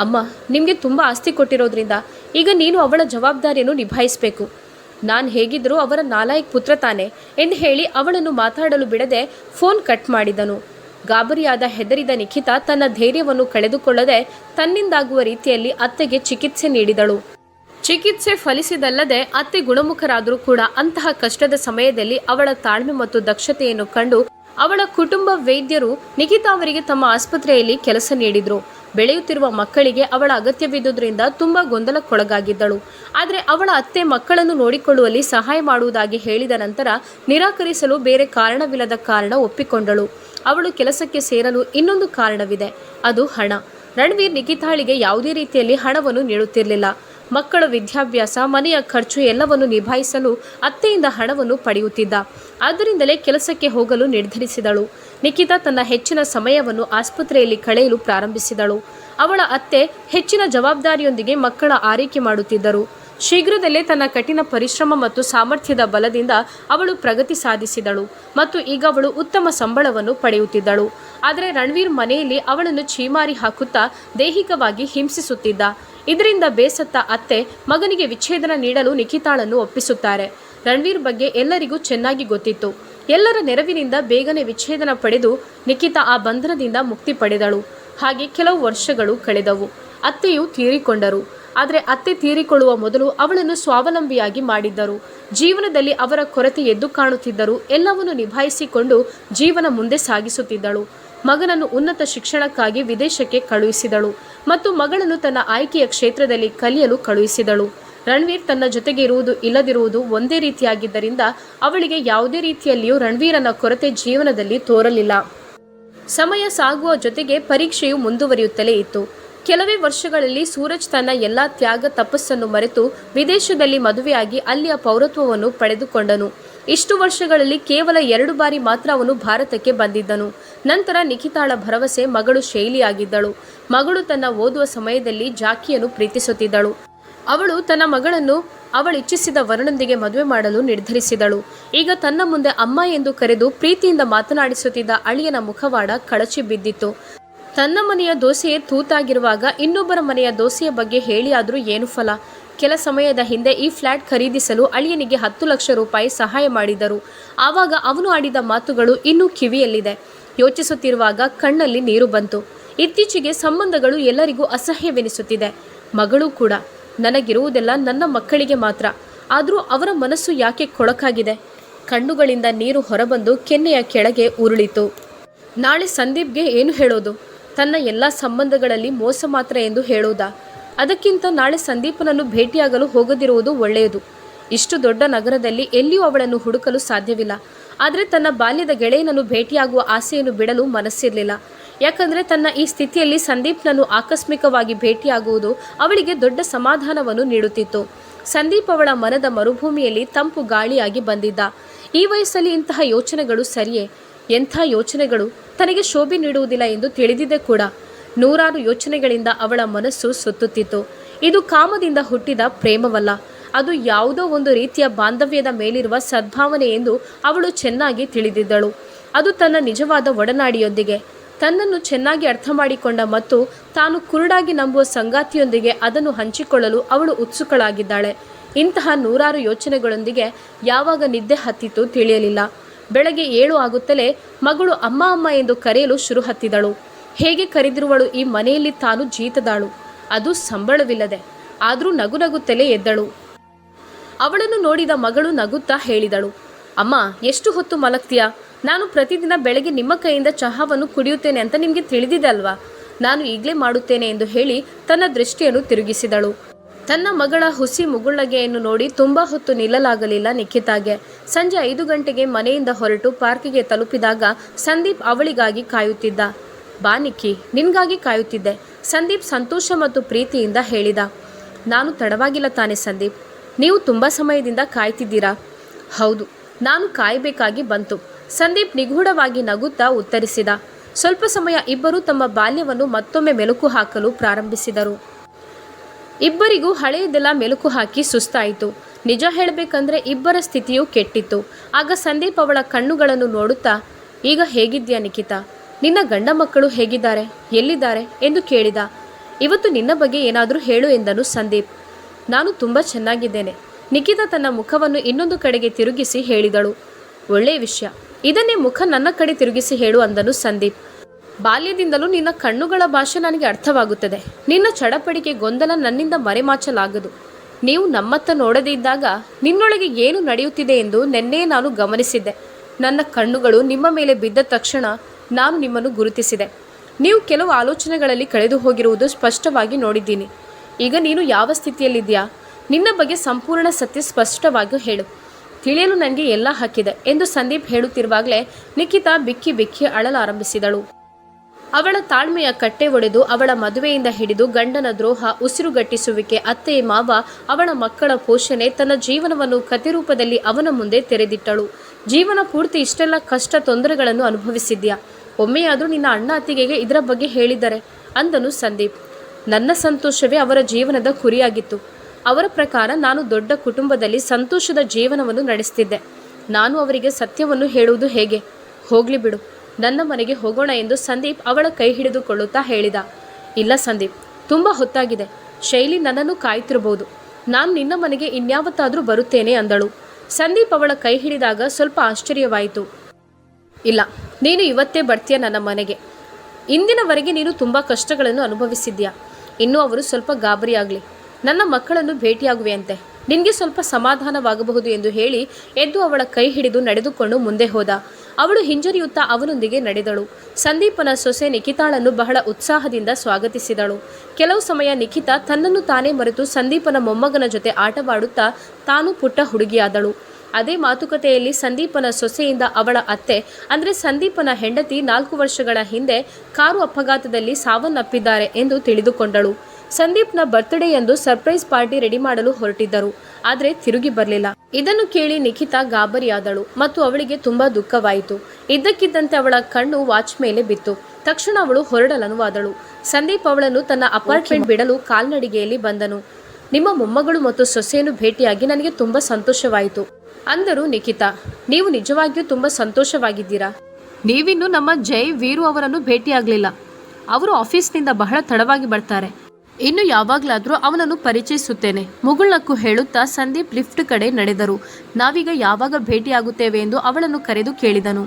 ಅಮ್ಮ, ನಿಮಗೆ ತುಂಬ ಆಸ್ತಿ ಕೊಟ್ಟಿರೋದ್ರಿಂದ ಈಗ ನೀನು ಅವಳ ಜವಾಬ್ದಾರಿಯನ್ನು ನಿಭಾಯಿಸಬೇಕು. ನಾನು ಹೇಗಿದ್ದರೂ ಅವರ ನಾಲಾಯಕ್ ಪುತ್ರ ತಾನೆ ಎಂದು ಹೇಳಿ ಅವಳನ್ನು ಮಾತಾಡಲು ಬಿಡದೆ ಫೋನ್ ಕಟ್ ಮಾಡಿದನು. ಗಾಬರಿಯಾದ ಹೆದರಿದ ನಿಖಿತಾ ತನ್ನ ಧೈರ್ಯವನ್ನು ಕಳೆದುಕೊಳ್ಳದೆ ತನ್ನಿಂದಾಗುವ ರೀತಿಯಲ್ಲಿ ಅತ್ತೆಗೆ ಚಿಕಿತ್ಸೆ ನೀಡಿದಳು. ಚಿಕಿತ್ಸೆ ಫಲಿಸಿದಲ್ಲದೆ ಅತ್ತೆ ಗುಣಮುಖರಾದರೂ ಕೂಡ ಅಂತಹ ಕಷ್ಟದ ಸಮಯದಲ್ಲಿ ಅವಳ ತಾಳ್ಮೆ ಮತ್ತು ದಕ್ಷತೆಯನ್ನು ಕಂಡು ಅವಳ ಕುಟುಂಬ ವೈದ್ಯರು ನಿಖಿತಾ ಅವರಿಗೆ ತಮ್ಮ ಆಸ್ಪತ್ರೆಯಲ್ಲಿ ಕೆಲಸ ನೀಡಿದ್ರು. ಬೆಳೆಯುತ್ತಿರುವ ಮಕ್ಕಳಿಗೆ ಅವಳ ಅಗತ್ಯವಿದ್ದುದರಿಂದ ತುಂಬ ಗೊಂದಲಕ್ಕೊಳಗಾಗಿದ್ದಳು. ಆದರೆ ಅವಳ ಅತ್ತೆ ಮಕ್ಕಳನ್ನು ನೋಡಿಕೊಳ್ಳುವಲ್ಲಿ ಸಹಾಯ ಮಾಡುವುದಾಗಿ ಹೇಳಿದ ನಂತರ ನಿರಾಕರಿಸಲು ಬೇರೆ ಕಾರಣವಿಲ್ಲದ ಕಾರಣ ಒಪ್ಪಿಕೊಂಡಳು. ಅವಳು ಕೆಲಸಕ್ಕೆ ಸೇರಲು ಇನ್ನೊಂದು ಕಾರಣವಿದೆ. ಅದು ಹಣ. ರಣವೀರ್ ನಿಖಿತಾಳಿಗೆ ಯಾವುದೇ ರೀತಿಯಲ್ಲಿ ಹಣವನ್ನು ನೀಡುತ್ತಿರಲಿಲ್ಲ. ಮಕ್ಕಳ ವಿದ್ಯಾಭ್ಯಾಸ, ಮನೆಯ ಖರ್ಚು ಎಲ್ಲವನ್ನು ನಿಭಾಯಿಸಲು ಅತ್ತೆಯಿಂದ ಹಣವನ್ನು ಪಡೆಯುತ್ತಿದ್ದ. ಆದ್ದರಿಂದಲೇ ಕೆಲಸಕ್ಕೆ ಹೋಗಲು ನಿರ್ಧರಿಸಿದಳು. ನಿಖಿತಾ ತನ್ನ ಹೆಚ್ಚಿನ ಸಮಯವನ್ನು ಆಸ್ಪತ್ರೆಯಲ್ಲಿ ಕಳೆಯಲು ಪ್ರಾರಂಭಿಸಿದಳು. ಅವಳ ಅತ್ತೆ ಹೆಚ್ಚಿನ ಜವಾಬ್ದಾರಿಯೊಂದಿಗೆ ಮಕ್ಕಳ ಆರೈಕೆ ಮಾಡುತ್ತಿದ್ದರು. ಶೀಘ್ರದಲ್ಲೇ ತನ್ನ ಕಠಿಣ ಪರಿಶ್ರಮ ಮತ್ತು ಸಾಮರ್ಥ್ಯದ ಬಲದಿಂದ ಅವಳು ಪ್ರಗತಿ ಸಾಧಿಸಿದಳು ಮತ್ತು ಈಗ ಅವಳು ಉತ್ತಮ ಸಂಬಳವನ್ನು ಪಡೆಯುತ್ತಿದ್ದಳು. ಆದರೆ ರಣವೀರ್ ಮನೆಯಲ್ಲಿ ಅವಳನ್ನು ಛೀಮಾರಿ ಹಾಕುತ್ತಾ ದೈಹಿಕವಾಗಿ ಹಿಂಸಿಸುತ್ತಿದ್ದ. ಇದರಿಂದ ಬೇಸತ್ತ ಅತ್ತೆ ಮಗನಿಗೆ ವಿಚ್ಛೇದನ ನೀಡಲು ನಿಖಿತಾಳನ್ನು ಒಪ್ಪಿಸುತ್ತಾರೆ. ರಣವೀರ್ ಬಗ್ಗೆ ಎಲ್ಲರಿಗೂ ಚೆನ್ನಾಗಿ ಗೊತ್ತಿತ್ತು. ಎಲ್ಲರ ನೆರವಿನಿಂದ ಬೇಗನೆ ವಿಚ್ಛೇದನ ಪಡೆದು ನಿಖಿತಾ ಆ ಬಂಧನದಿಂದ ಮುಕ್ತಿ ಪಡೆದಳು. ಹಾಗೆ ಕೆಲವು ವರ್ಷಗಳು ಕಳೆದವು. ಅತ್ತೆಯು ತೀರಿಕೊಂಡರು. ಆದರೆ ಅತ್ತೆ ತೀರಿಕೊಳ್ಳುವ ಮೊದಲು ಅವಳನ್ನು ಸ್ವಾವಲಂಬಿಯಾಗಿ ಮಾಡಿದ್ದರು. ಜೀವನದಲ್ಲಿ ಅವರ ಕೊರತೆ ಎದ್ದು ಕಾಣುತ್ತಿದ್ದರು ಎಲ್ಲವನ್ನು ನಿಭಾಯಿಸಿಕೊಂಡು ಜೀವನ ಮುಂದೆ ಸಾಗಿಸುತ್ತಿದ್ದಳು. ಮಗನನ್ನು ಉನ್ನತ ಶಿಕ್ಷಣಕ್ಕಾಗಿ ವಿದೇಶಕ್ಕೆ ಕಳುಹಿಸಿದಳು ಮತ್ತು ಮಗಳನ್ನು ತನ್ನ ಆಯ್ಕೆಯ ಕ್ಷೇತ್ರದಲ್ಲಿ ಕಲಿಯಲು ಕಳುಹಿಸಿದಳು. ರಣವೀರ್ ತನ್ನ ಜೊತೆಗೆ ಇರುವುದು ಇಲ್ಲದಿರುವುದು ಒಂದೇ ರೀತಿಯಾಗಿದ್ದರಿಂದ ಅವಳಿಗೆ ಯಾವುದೇ ರೀತಿಯಲ್ಲಿಯೂ ರಣವೀರನ ಕೊರತೆ ಜೀವನದಲ್ಲಿ ತೋರಲಿಲ್ಲ. ಸಮಯ ಸಾಗುವ ಜೊತೆಗೆ ಪರೀಕ್ಷೆಯು ಮುಂದುವರಿಯುತ್ತಲೇ ಇತ್ತು. ಕೆಲವೇ ವರ್ಷಗಳಲ್ಲಿ ಸೂರಜ್ ತನ್ನ ಎಲ್ಲ ತ್ಯಾಗ ತಪಸ್ಸನ್ನು ಮರೆತು ವಿದೇಶದಲ್ಲಿ ಮದುವೆಯಾಗಿ ಅಲ್ಲಿಯ ಪೌರತ್ವವನ್ನು ಪಡೆದುಕೊಂಡನು. ಇಷ್ಟು ವರ್ಷಗಳಲ್ಲಿ ಕೇವಲ ಎರಡು ಬಾರಿ ಮಾತ್ರ ಅವನು ಭಾರತಕ್ಕೆ ಬಂದಿದ್ದನು. ನಂತರ ನಿಖಿತಾಳ ಭರವಸೆ ಮಗಳು ಶೈಲಿಯಾಗಿದ್ದಳು. ಮಗಳು ತನ್ನ ಓದುವ ಸಮಯದಲ್ಲಿ ಜಾಕಿಯನ್ನು ಪ್ರೀತಿಸುತ್ತಿದ್ದಳು. ಅವಳು ತನ್ನ ಮಗಳನ್ನು ಅವಳಿಚ್ಛಿಸಿದ ವರನೊಂದಿಗೆ ಮದುವೆ ಮಾಡಲು ನಿರ್ಧರಿಸಿದಳು. ಈಗ ತನ್ನ ಮುಂದೆ ಅಮ್ಮ ಎಂದು ಕರೆದು ಪ್ರೀತಿಯಿಂದ ಮಾತನಾಡಿಸುತ್ತಿದ್ದ ಅಳಿಯನ ಮುಖವಾಡ ಕಳಚಿ ಬಿದ್ದಿತ್ತು. ತನ್ನ ಮನೆಯ ದೋಸೆಯೇ ತೂತಾಗಿರುವಾಗ ಇನ್ನೊಬ್ಬರ ಮನೆಯ ದೋಸೆಯ ಬಗ್ಗೆ ಹೇಳಿಯಾದರೂ ಏನು ಫಲ? ಕೆಲ ಸಮಯದ ಹಿಂದೆ ಈ ಫ್ಲ್ಯಾಟ್ ಖರೀದಿಸಲು ಅಳಿಯನಿಗೆ ಹತ್ತು ಲಕ್ಷ ರೂಪಾಯಿ ಸಹಾಯ ಮಾಡಿದರು. ಆವಾಗ ಅವನು ಆಡಿದ ಮಾತುಗಳು ಇನ್ನೂ ಕಿವಿಯಲ್ಲಿದೆ. ಯೋಚಿಸುತ್ತಿರುವಾಗ ಕಣ್ಣಲ್ಲಿ ನೀರು ಬಂತು. ಇತ್ತೀಚೆಗೆ ಸಂಬಂಧಗಳು ಎಲ್ಲರಿಗೂ ಅಸಹ್ಯವೆನಿಸುತ್ತಿದೆ. ಮಗಳೂ ಕೂಡ. ನನಗಿರುವುದೆಲ್ಲ ನನ್ನ ಮಕ್ಕಳಿಗೆ ಮಾತ್ರ. ಆದರೂ ಅವರ ಮನಸ್ಸು ಯಾಕೆ ಕೊಳಕಾಗಿದೆ? ಕಣ್ಣುಗಳಿಂದ ನೀರು ಹೊರಬಂದು ಕೆನ್ನೆಯ ಕೆಳಗೆ ಉರುಳಿತು. ನಾಳೆ ಸಂದೀಪ್ಗೆ ಏನು ಹೇಳೋದು? ತನ್ನ ಎಲ್ಲ ಸಂಬಂಧಗಳಲ್ಲಿ ಮೋಸ ಮಾತ್ರ ಎಂದು ಹೇಳೋದಾ ಅದಕ್ಕಿಂತ ನಾಳೆ ಸಂದೀಪನನ್ನು ಭೇಟಿಯಾಗಲು ಹೋಗದಿರುವುದು ಒಳ್ಳೆಯದು. ಇಷ್ಟು ದೊಡ್ಡ ನಗರದಲ್ಲಿ ಎಲ್ಲಿಯೂ ಅವಳನ್ನು ಹುಡುಕಲು ಸಾಧ್ಯವಿಲ್ಲ. ಆದರೆ ತನ್ನ ಬಾಲ್ಯದ ಗೆಳೆಯನನ್ನು ಭೇಟಿಯಾಗುವ ಆಸೆಯನ್ನು ಬಿಡಲು ಮನಸ್ಸಿರಲಿಲ್ಲ. ಯಾಕಂದರೆ ತನ್ನ ಈ ಸ್ಥಿತಿಯಲ್ಲಿ ಸಂದೀಪ್ನನ್ನು ಆಕಸ್ಮಿಕವಾಗಿ ಭೇಟಿಯಾಗುವುದು ಅವಳಿಗೆ ದೊಡ್ಡ ಸಮಾಧಾನವನ್ನು ನೀಡುತ್ತಿತ್ತು. ಸಂದೀಪ್ ಅವಳ ಮನದ ಮರುಭೂಮಿಯಲ್ಲಿ ತಂಪು ಗಾಳಿಯಾಗಿ ಬಂದಿದ್ದ. ಈ ವಯಸ್ಸಲ್ಲಿ ಇಂತಹ ಯೋಚನೆಗಳು ಸರಿಯೇ? ಎಂಥ ಯೋಚನೆಗಳು? ತನಗೆ ಶೋಭೆ ನೀಡುವುದಿಲ್ಲ ಎಂದು ತಿಳಿದಿದೆ ಕೂಡ. ನೂರಾರು ಯೋಚನೆಗಳಿಂದ ಅವಳ ಮನಸ್ಸು ಸುತ್ತುತ್ತಿತ್ತು. ಇದು ಕಾಮದಿಂದ ಹುಟ್ಟಿದ ಪ್ರೇಮವಲ್ಲ. ಅದು ಯಾವುದೋ ಒಂದು ರೀತಿಯ ಬಾಂಧವ್ಯದ ಮೇಲಿರುವ ಸದ್ಭಾವನೆ ಎಂದು ಅವಳು ಚೆನ್ನಾಗಿ ತಿಳಿದಿದ್ದಳು. ಅದು ತನ್ನ ನಿಜವಾದ ಒಡನಾಡಿಯೊಂದಿಗೆ. ತನ್ನನ್ನು ಚೆನ್ನಾಗಿ ಅರ್ಥ ಮಾಡಿಕೊಂಡ ಮತ್ತು ತಾನು ಕುರುಡಾಗಿ ನಂಬುವ ಸಂಗಾತಿಯೊಂದಿಗೆ ಅದನ್ನು ಹಂಚಿಕೊಳ್ಳಲು ಅವಳು ಉತ್ಸುಕಳಾಗಿದ್ದಾಳೆ. ಇಂತಹ ನೂರಾರು ಯೋಚನೆಗಳೊಂದಿಗೆ ಯಾವಾಗ ನಿದ್ದೆ ಹತ್ತಿತು ತಿಳಿಯಲಿಲ್ಲ. ಬೆಳಗ್ಗೆ ಏಳು ಆಗುತ್ತಲೇ ಮಗಳು ಅಮ್ಮ ಅಮ್ಮ ಎಂದು ಕರೆಯಲು ಶುರು ಹತ್ತಿದಳು. ಹೇಗೆ ಕರೆದಿರುವಳು ಈ ಮನೆಯಲ್ಲಿ ತಾನು ಜೀತದಾಳು. ಅದು ಸಂಬಳವಿಲ್ಲದೆ. ಆದರೂ ನಗು ನಗುತ್ತಲೇ ಎದ್ದಳು. ಅವಳನ್ನು ನೋಡಿದ ಮಗಳು ನಗುತ್ತಾ ಹೇಳಿದಳು. ಅಮ್ಮ, ಎಷ್ಟು ಹೊತ್ತು ಮಲಗ್ತೀಯಾ? ನಾನು ಪ್ರತಿದಿನ ಬೆಳಗ್ಗೆ ನಿಮ್ಮ ಕೈಯಿಂದ ಚಹಾವನ್ನು ಕುಡಿಯುತ್ತೇನೆ ಅಂತ ನಿಮಗೆ ತಿಳಿದಿದೆ ಅಲ್ವಾ? ನಾನು ಈಗಲೇ ಮಾಡುತ್ತೇನೆ ಎಂದು ಹೇಳಿ ತನ್ನ ದೃಷ್ಟಿಯನ್ನು ತಿರುಗಿಸಿದಳು. ತನ್ನ ಮಗಳ ಹುಸಿ ಮುಗುಳ್ಳಗೆಯನ್ನು ನೋಡಿ ತುಂಬಾ ಹೊತ್ತು ನಿಲ್ಲಲಾಗಲಿಲ್ಲ ನಿಖಿತಾಗೆ. ಸಂಜೆ ಐದು ಗಂಟೆಗೆ ಮನೆಯಿಂದ ಹೊರಟು ಪಾರ್ಕಿಗೆ ತಲುಪಿದಾಗ ಸಂದೀಪ್ ಅವಳಿಗಾಗಿ ಕಾಯುತ್ತಿದ್ದ. ಬಾ ನಿಕ್ಕಿ ನಿನ್ಗಾಗಿ ಕಾಯುತ್ತಿದ್ದೆ, ಸಂದೀಪ್ ಸಂತೋಷ ಮತ್ತು ಪ್ರೀತಿಯಿಂದ ಹೇಳಿದ. ನಾನು ತಡವಾಗಿಲ್ಲ ತಾನೆ ಸಂದೀಪ್, ನೀವು ತುಂಬ ಸಮಯದಿಂದ ಕಾಯ್ತಿದ್ದೀರಾ? ಹೌದು, ನಾನು ಕಾಯಬೇಕಾಗಿ ಬಂತು. ಸಂದೀಪ್ ನಿಗೂಢವಾಗಿ ನಗುತ್ತಾ ಉತ್ತರಿಸಿದ. ಸ್ವಲ್ಪ ಸಮಯ ಇಬ್ಬರೂ ತಮ್ಮ ಬಾಲ್ಯವನ್ನು ಮತ್ತೊಮ್ಮೆ ಮೆಲುಕು ಹಾಕಲು ಪ್ರಾರಂಭಿಸಿದರು. ಇಬ್ಬರಿಗೂ ಹಳೆಯದೆಲ್ಲ ಮೆಲುಕು ಹಾಕಿ ಸುಸ್ತಾಯಿತು. ನಿಜ ಹೇಳಬೇಕಂದ್ರೆ ಇಬ್ಬರ ಸ್ಥಿತಿಯೂ ಕೆಟ್ಟಿತ್ತು. ಆಗ ಸಂದೀಪ್ ಅವಳ ಕಣ್ಣುಗಳನ್ನು ನೋಡುತ್ತಾ, ಈಗ ಹೇಗಿದ್ಯಾ ನಿಖಿತಾ? ನಿನ್ನ ಗಂಡ ಮಕ್ಕಳು ಹೇಗಿದ್ದಾರೆ? ಎಲ್ಲಿದ್ದಾರೆ? ಎಂದು ಕೇಳಿದ. ಇವತ್ತು ನಿನ್ನ ಬಗ್ಗೆ ಏನಾದರೂ ಹೇಳು ಎಂದನು ಸಂದೀಪ್. ನಾನು ತುಂಬ ಚೆನ್ನಾಗಿದ್ದೇನೆ. ನಿಖಿತಾ ತನ್ನ ಮುಖವನ್ನು ಇನ್ನೊಂದು ಕಡೆಗೆ ತಿರುಗಿಸಿ ಹೇಳಿದಳು. ಒಳ್ಳೆಯ ವಿಷಯ. ಇದನ್ನೇ ಮುಖ ನನ್ನ ಕಡೆ ತಿರುಗಿಸಿ ಹೇಳು ಅಂದನು ಸಂದೀಪ್. ಬಾಲ್ಯದಿಂದಲೂ ನಿನ್ನ ಕಣ್ಣುಗಳ ಭಾಷೆ ನನಗೆ ಅರ್ಥವಾಗುತ್ತದೆ. ನಿನ್ನ ಚಡಪಡಿಕೆ ಗೊಂದಲ ನನ್ನಿಂದ ಮರೆಮಾಚಲಾಗದು. ನೀವು ನಮ್ಮತ್ತ ನೋಡದೇ ಇದ್ದಾಗ ನಿನ್ನೊಳಗೆ ಏನು ನಡೆಯುತ್ತಿದೆ ಎಂದು ನಿನ್ನೆ ನಾನು ಗಮನಿಸಿದ್ದೆ. ನನ್ನ ಕಣ್ಣುಗಳು ನಿಮ್ಮ ಮೇಲೆ ಬಿದ್ದ ತಕ್ಷಣ ನಾನು ನಿಮ್ಮನ್ನು ಗುರುತಿಸಿದೆ. ನೀವು ಕೆಲವು ಆಲೋಚನೆಗಳಲ್ಲಿ ಕಳೆದು ಹೋಗಿರುವುದು ಸ್ಪಷ್ಟವಾಗಿ ನೋಡಿದ್ದೀನಿ. ಈಗ ನೀನು ಯಾವ ಸ್ಥಿತಿಯಲ್ಲಿದ್ದೀಯಾ? ನಿನ್ನ ಬಗ್ಗೆ ಸಂಪೂರ್ಣ ಸತ್ಯ ಸ್ಪಷ್ಟವಾಗಿ ಹೇಳು. ತಿಳಿಯಲು ನನಗೆ ಎಲ್ಲ ಹಕ್ಕಿದೆ ಎಂದು ಸಂದೀಪ್ ಹೇಳುತ್ತಿರುವಾಗಲೇ ನಿಖಿತಾ ಬಿಕ್ಕಿ ಬಿಕ್ಕಿ ಅಳಲಾರಂಭಿಸಿದಳು ಅವಳ ತಾಳ್ಮೆಯ ಕಟ್ಟೆ ಒಡೆದು ಅವಳ ಮದುವೆಯಿಂದ ಹಿಡಿದು ಗಂಡನ ದ್ರೋಹ ಉಸಿರುಗಟ್ಟಿಸುವಿಕೆ ಅತ್ತೆ, ಮಾವ, ಅವಳ ಮಕ್ಕಳ ಪೋಷಣೆ, ತನ್ನ ಜೀವನವನ್ನು ಕತಿರೂಪದಲ್ಲಿ ಅವನ ಮುಂದೆ ತೆರೆದಿಟ್ಟಳು. ಜೀವನ ಪೂರ್ತಿ ಇಷ್ಟೆಲ್ಲ ಕಷ್ಟ ತೊಂದರೆಗಳನ್ನು ಅನುಭವಿಸಿದ್ಯಾ? ಒಮ್ಮೆಯಾದರೂ ನಿನ್ನ ಅಣ್ಣ ಅತ್ತಿಗೆಗೆ ಇದರ ಬಗ್ಗೆ ಹೇಳಿದ್ದಾರೆ ಅಂದನು ಸಂದೀಪ್. ನನ್ನ ಸಂತೋಷವೇ ಅವರ ಜೀವನದ ಕುರಿಯಾಗಿತ್ತು. ಅವರ ಪ್ರಕಾರ ನಾನು ದೊಡ್ಡ ಕುಟುಂಬದಲ್ಲಿ ಸಂತೋಷದ ಜೀವನವನ್ನು ನಡೆಸ್ತಿದ್ದೆ. ನಾನು ಅವರಿಗೆ ಸತ್ಯವನ್ನು ಹೇಳುವುದು ಹೇಗೆ? ಹೋಗ್ಲಿ ಬಿಡು. ನನ್ನ ಮನೆಗೆ ಹೋಗೋಣ ಎಂದು ಸಂದೀಪ್ ಅವಳ ಕೈ ಹಿಡಿದುಕೊಳ್ಳುತ್ತಾ ಹೇಳಿದ. ಇಲ್ಲ ಸಂದೀಪ್, ತುಂಬ ಹೊತ್ತಾಗಿದೆ. ಶೈಲಿ ನನ್ನನ್ನು ಕಾಯ್ತಿರಬಹುದು ನಾನು ನಿನ್ನ ಮನೆಗೆ ಇನ್ಯಾವತ್ತಾದರೂ ಬರುತ್ತೇನೆ ಅಂದಳು. ಸಂದೀಪ್ ಅವಳ ಕೈ ಹಿಡಿದಾಗ ಸ್ವಲ್ಪ ಆಶ್ಚರ್ಯವಾಯಿತು. ಇಲ್ಲ, ನೀನು ಇವತ್ತೇ ಬರ್ತೀಯ ನನ್ನ ಮನೆಗೆ. ಇಂದಿನವರೆಗೆ ನೀನು ತುಂಬ ಕಷ್ಟಗಳನ್ನು ಅನುಭವಿಸಿದ್ಯಾ ಇನ್ನು ಅವರು ಸ್ವಲ್ಪ ಗಾಬರಿಯಾಗಲಿ. ನನ್ನ ಮಕ್ಕಳನ್ನು ಭೇಟಿಯಾಗುವೆಯಂತೆ. ನಿನಗೆ ಸ್ವಲ್ಪ ಸಮಾಧಾನವಾಗಬಹುದು ಎಂದು ಹೇಳಿ ಎದ್ದು ಅವಳ ಕೈ ಹಿಡಿದು ನಡೆದುಕೊಂಡು ಮುಂದೆ ಹೋದ. ಅವಳು ಹಿಂಜರಿಯುತ್ತಾ ಅವನೊಂದಿಗೆ ನಡೆದಳು. ಸಂದೀಪನ ಸೊಸೆ ನಿಖಿತಾಳನ್ನು ಬಹಳ ಉತ್ಸಾಹದಿಂದ ಸ್ವಾಗತಿಸಿದಳು. ಕೆಲವು ಸಮಯ ನಿಖಿತಾ ತನ್ನನ್ನು ತಾನೇ ಮರೆತು ಸಂದೀಪನ ಮೊಮ್ಮಗನ ಜೊತೆ ಆಟವಾಡುತ್ತಾ ತಾನು ಪುಟ್ಟ ಹುಡುಗಿಯಾದಳು. ಅದೇ ಮಾತುಕತೆಯಲ್ಲಿ ಸಂದೀಪನ ಸೊಸೆಯಿಂದ ಅವಳ ಅತ್ತೆ, ಅಂದರೆ ಸಂದೀಪನ ಹೆಂಡತಿ ನಾಲ್ಕು ವರ್ಷಗಳ ಹಿಂದೆ ಕಾರು ಅಪಘಾತದಲ್ಲಿ ಸಾವನ್ನಪ್ಪಿದ್ದಾರೆ ಎಂದು ತಿಳಿದುಕೊಂಡಳು. ಸಂದೀಪ್ನ ಬರ್ತ್ಡೇ ಎಂದು ಸರ್ಪ್ರೈಸ್ ಪಾರ್ಟಿ ರೆಡಿ ಮಾಡಲು ಹೊರಟಿದ್ದರು ಆದರೆ ತಿರುಗಿ ಬರಲಿಲ್ಲ. ಇದನ್ನು ಕೇಳಿ ನಿಖಿತಾ ಗಾಬರಿಯಾದಳು ಮತ್ತು ಅವಳಿಗೆ ತುಂಬಾ ದುಃಖವಾಯಿತು. ಇದ್ದಕ್ಕಿದ್ದಂತೆ ಅವಳ ಕಣ್ಣು ವಾಚ್ ಮೇಲೆ ಬಿತ್ತು. ತಕ್ಷಣ ಅವಳು ಹೊರಡಲನುವಾದಳು ಸಂದೀಪ್ ಅವಳನ್ನು ತನ್ನ ಅಪಾರ್ಟ್ಮೆಂಟ್ ಬಿಡಲು ಕಾಲ್ನಡಿಗೆಯಲ್ಲಿ ಬಂದನು. ನಿಮ್ಮ ಮೊಮ್ಮಗಳು ಮತ್ತು ಸೊಸೆಯನ್ನು ಭೇಟಿಯಾಗಿ ನನಗೆ ತುಂಬಾ ಸಂತೋಷವಾಯಿತು ಅಂದರು ನಿಖಿತಾ. ನೀವು ನಿಜವಾಗಿಯೂ ತುಂಬಾ ಸಂತೋಷವಾಗಿದ್ದೀರಾ? ನೀವಿನ್ನು ನಮ್ಮ ಜೈ ವೀರು ಅವರನ್ನು ಭೇಟಿಯಾಗಲಿಲ್ಲ. ಅವರು ಆಫೀಸ್ನಿಂದ ಬಹಳ ತಡವಾಗಿ ಬರ್ತಾರೆ. ಇನ್ನು ಯಾವಾಗಲಾದರೂ ಅವನನ್ನು ಪರಿಚಯಿಸುತ್ತೇನೆ. ಮುಗುಳ್ನಕ್ಕು ಹೇಳುತ್ತಾ ಸಂದೀಪ್ ಲಿಫ್ಟ್ ಕಡೆ ನಡೆದರು. ನಾವೀಗ ಯಾವಾಗ ಭೇಟಿಯಾಗುತ್ತೇವೆ ಎಂದು ಅವಳನ್ನು ಕರೆದು ಕೇಳಿದನು.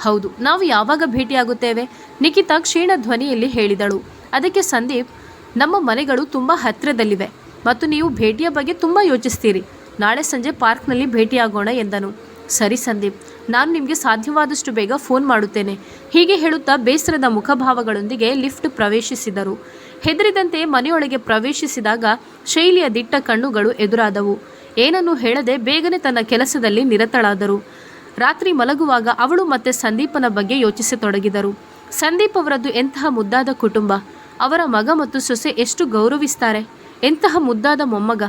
ಹೌದು, ನಾವು ಯಾವಾಗ ಭೇಟಿಯಾಗುತ್ತೇವೆ? ನಿಖಿತಾ ಕ್ಷೀಣ ಧ್ವನಿಯಲ್ಲಿ ಹೇಳಿದಳು. ಅದಕ್ಕೆ ಸಂದೀಪ್, ನಮ್ಮ ಮನೆಗಳು ತುಂಬ ಹತ್ತಿರದಲ್ಲಿವೆ ಮತ್ತು ನೀವು ಭೇಟಿಯ ಬಗ್ಗೆ ತುಂಬ ಯೋಚಿಸ್ತೀರಿ. ನಾಳೆ ಸಂಜೆ ಪಾರ್ಕ್ನಲ್ಲಿ ಭೇಟಿಯಾಗೋಣ ಎಂದನು. ಸರಿ ಸಂದೀಪ್, ನಾನು ನಿಮಗೆ ಸಾಧ್ಯವಾದಷ್ಟು ಬೇಗ ಫೋನ್ ಮಾಡುತ್ತೇನೆ. ಹೀಗೆ ಹೇಳುತ್ತಾ ಬೇಸರದ ಮುಖಭಾವಗಳೊಂದಿಗೆ ಲಿಫ್ಟ್ ಪ್ರವೇಶಿಸಿದರು. ಹೆದರಿದಂತೆ ಮನೆಯೊಳಗೆ ಪ್ರವೇಶಿಸಿದಾಗ ಶೈಲಿಯ ದಿಟ್ಟ ಕಣ್ಣುಗಳು ಎದುರಾದವು. ಏನನ್ನೂ ಹೇಳದೆ ಬೇಗನೆ ತನ್ನ ಕೆಲಸದಲ್ಲಿ ನಿರತಳಾದರು. ರಾತ್ರಿ ಮಲಗುವಾಗ ಅವಳು ಮತ್ತೆ ಸಂದೀಪನ ಬಗ್ಗೆ ಯೋಚಿಸತೊಡಗಿದರು. ಸಂದೀಪ್ ಅವರದ್ದು ಎಂತಹ ಮುದ್ದಾದ ಕುಟುಂಬ. ಅವರ ಮಗ ಮತ್ತು ಸೊಸೆ ಎಷ್ಟು ಗೌರವಿಸ್ತಾರೆ. ಎಂತಹ ಮುದ್ದಾದ ಮೊಮ್ಮಗ.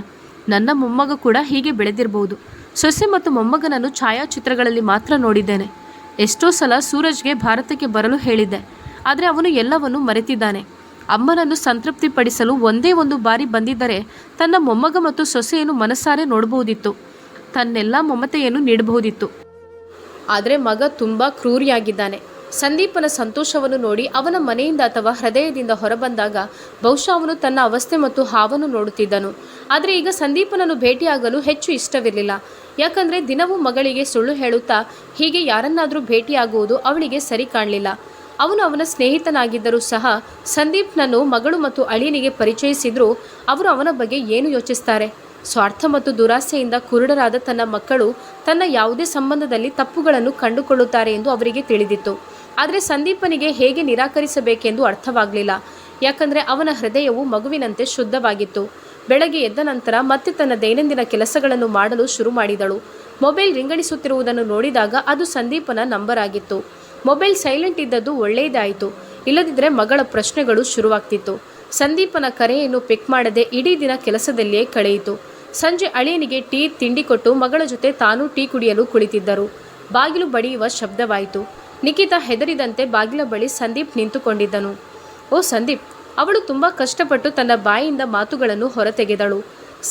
ನನ್ನ ಮೊಮ್ಮಗ ಕೂಡ ಹೀಗೆ ಬೆಳೆದಿರಬಹುದು ಸೊಸೆ ಮತ್ತು ಮೊಮ್ಮಗನನ್ನು ಛಾಯಾಚಿತ್ರಗಳಲ್ಲಿ ಮಾತ್ರ ನೋಡಿದ್ದೇನೆ. ಎಷ್ಟೋ ಸಲ ಸೂರಜ್ಗೆ ಭಾರತಕ್ಕೆ ಬರಲು ಹೇಳಿದ್ದೆ. ಆದರೆ ಅವನು ಎಲ್ಲವನ್ನೂ ಮರೆತಿದ್ದಾನೆ. ಅಮ್ಮನನ್ನು ಸಂತೃಪ್ತಿಪಡಿಸಲು ಒಂದೇ ಒಂದು ಬಾರಿ ಬಂದಿದ್ದರೆ ತನ್ನ ಮೊಮ್ಮಗ ಮತ್ತು ಸೊಸೆಯನ್ನು ಮನಸಾರೆ ನೋಡಬಹುದಿತ್ತು. ತನ್ನೆಲ್ಲ ಮಮತೆಯನ್ನು ನೀಡಬಹುದಿತ್ತು. ಆದರೆ ಮಗ ತುಂಬ ಕ್ರೂರಿಯಾಗಿದ್ದಾನೆ. ಸಂದೀಪನ ಸಂತೋಷವನ್ನು ನೋಡಿ ಅವನ ಮನೆಯಿಂದ ಅಥವಾ ಹೃದಯದಿಂದ ಹೊರಬಂದಾಗ ಬಹುಶಃ ಅವನು ತನ್ನ ಅವಸ್ಥೆ ಮತ್ತು ಹಾವನ್ನು ನೋಡುತ್ತಿದ್ದನು. ಆದರೆ ಈಗ ಸಂದೀಪನನ್ನು ಭೇಟಿಯಾಗಲು ಹೆಚ್ಚು ಇಷ್ಟವಿರಲಿಲ್ಲ. ಯಾಕಂದರೆ ದಿನವೂ ಮಗಳಿಗೆ ಸುಳ್ಳು ಹೇಳುತ್ತಾ ಹೀಗೆ ಯಾರನ್ನಾದರೂ ಭೇಟಿಯಾಗುವುದು ಅವಳಿಗೆ ಸರಿ ಕಾಣಲಿಲ್ಲ. ಅವನು ಅವನ ಸ್ನೇಹಿತನಾಗಿದ್ದರೂ ಸಹ ಸಂದೀಪ್ನನ್ನು ಮಗಳು ಮತ್ತು ಅಳಿಯನಿಗೆ ಪರಿಚಯಿಸಿದರೂ ಅವರು ಅವನ ಬಗ್ಗೆ ಏನು ಯೋಚಿಸ್ತಾರೆ? ಸ್ವಾರ್ಥ ಮತ್ತು ದುರಾಸೆಯಿಂದ ಕುರುಡರಾದ ತನ್ನ ಮಕ್ಕಳು ತನ್ನ ಯಾವುದೇ ಸಂಬಂಧದಲ್ಲಿ ತಪ್ಪುಗಳನ್ನು ಕಂಡುಕೊಳ್ಳುತ್ತಾರೆ ಎಂದು ಅವರಿಗೆ ತಿಳಿದಿತ್ತು. ಆದರೆ ಸಂದೀಪನಿಗೆ ಹೇಗೆ ನಿರಾಕರಿಸಬೇಕೆಂದು ಅರ್ಥವಾಗಲಿಲ್ಲ. ಯಾಕಂದರೆ ಅವನ ಹೃದಯವು ಮಗುವಿನಂತೆ ಶುದ್ಧವಾಗಿತ್ತು. ಬೆಳಗ್ಗೆ ಎದ್ದ ನಂತರ ಮತ್ತೆ ತನ್ನ ದೈನಂದಿನ ಕೆಲಸಗಳನ್ನು ಮಾಡಲು ಶುರು ಮಾಡಿದಳು. ಮೊಬೈಲ್ ರಿಂಗಣಿಸುತ್ತಿರುವುದನ್ನು ನೋಡಿದಾಗ ಅದು ಸಂದೀಪನ ನಂಬರ್ ಆಗಿತ್ತು. ಮೊಬೈಲ್ ಸೈಲೆಂಟ್ ಇದ್ದದ್ದು ಒಳ್ಳೆಯದಾಯಿತು ಇಲ್ಲದಿದ್ದರೆ ಮಗಳ ಪ್ರಶ್ನೆಗಳು ಶುರುವಾಗ್ತಿತ್ತು. ಸಂದೀಪನ ಕರೆಯನ್ನು ಪಿಕ್ ಮಾಡದೆ ಇಡೀ ದಿನ ಕೆಲಸದಲ್ಲಿಯೇ ಕಳೆಯಿತು. ಸಂಜೆ ಅಳಿಯನಿಗೆ ಟೀ ತಿಂಡಿ ಕೊಟ್ಟು ಮಗಳ ಜೊತೆ ತಾನೂ ಟೀ ಕುಡಿಯಲು ಕುಳಿತಿದ್ದರು. ಬಾಗಿಲು ಬಡಿಯುವ ಶಬ್ದವಾಯಿತು. ನಿಖಿತಾ ಹೆದರಿದಂತೆ ಬಾಗಿಲ ಬಳಿ ಸಂದೀಪ್ ನಿಂತುಕೊಂಡಿದ್ದನು. ಓ ಸಂದೀಪ್, ಅವಳು ತುಂಬ ಕಷ್ಟಪಟ್ಟು ತನ್ನ ಬಾಯಿಯಿಂದ ಮಾತುಗಳನ್ನು ಹೊರತೆಗೆದಳು.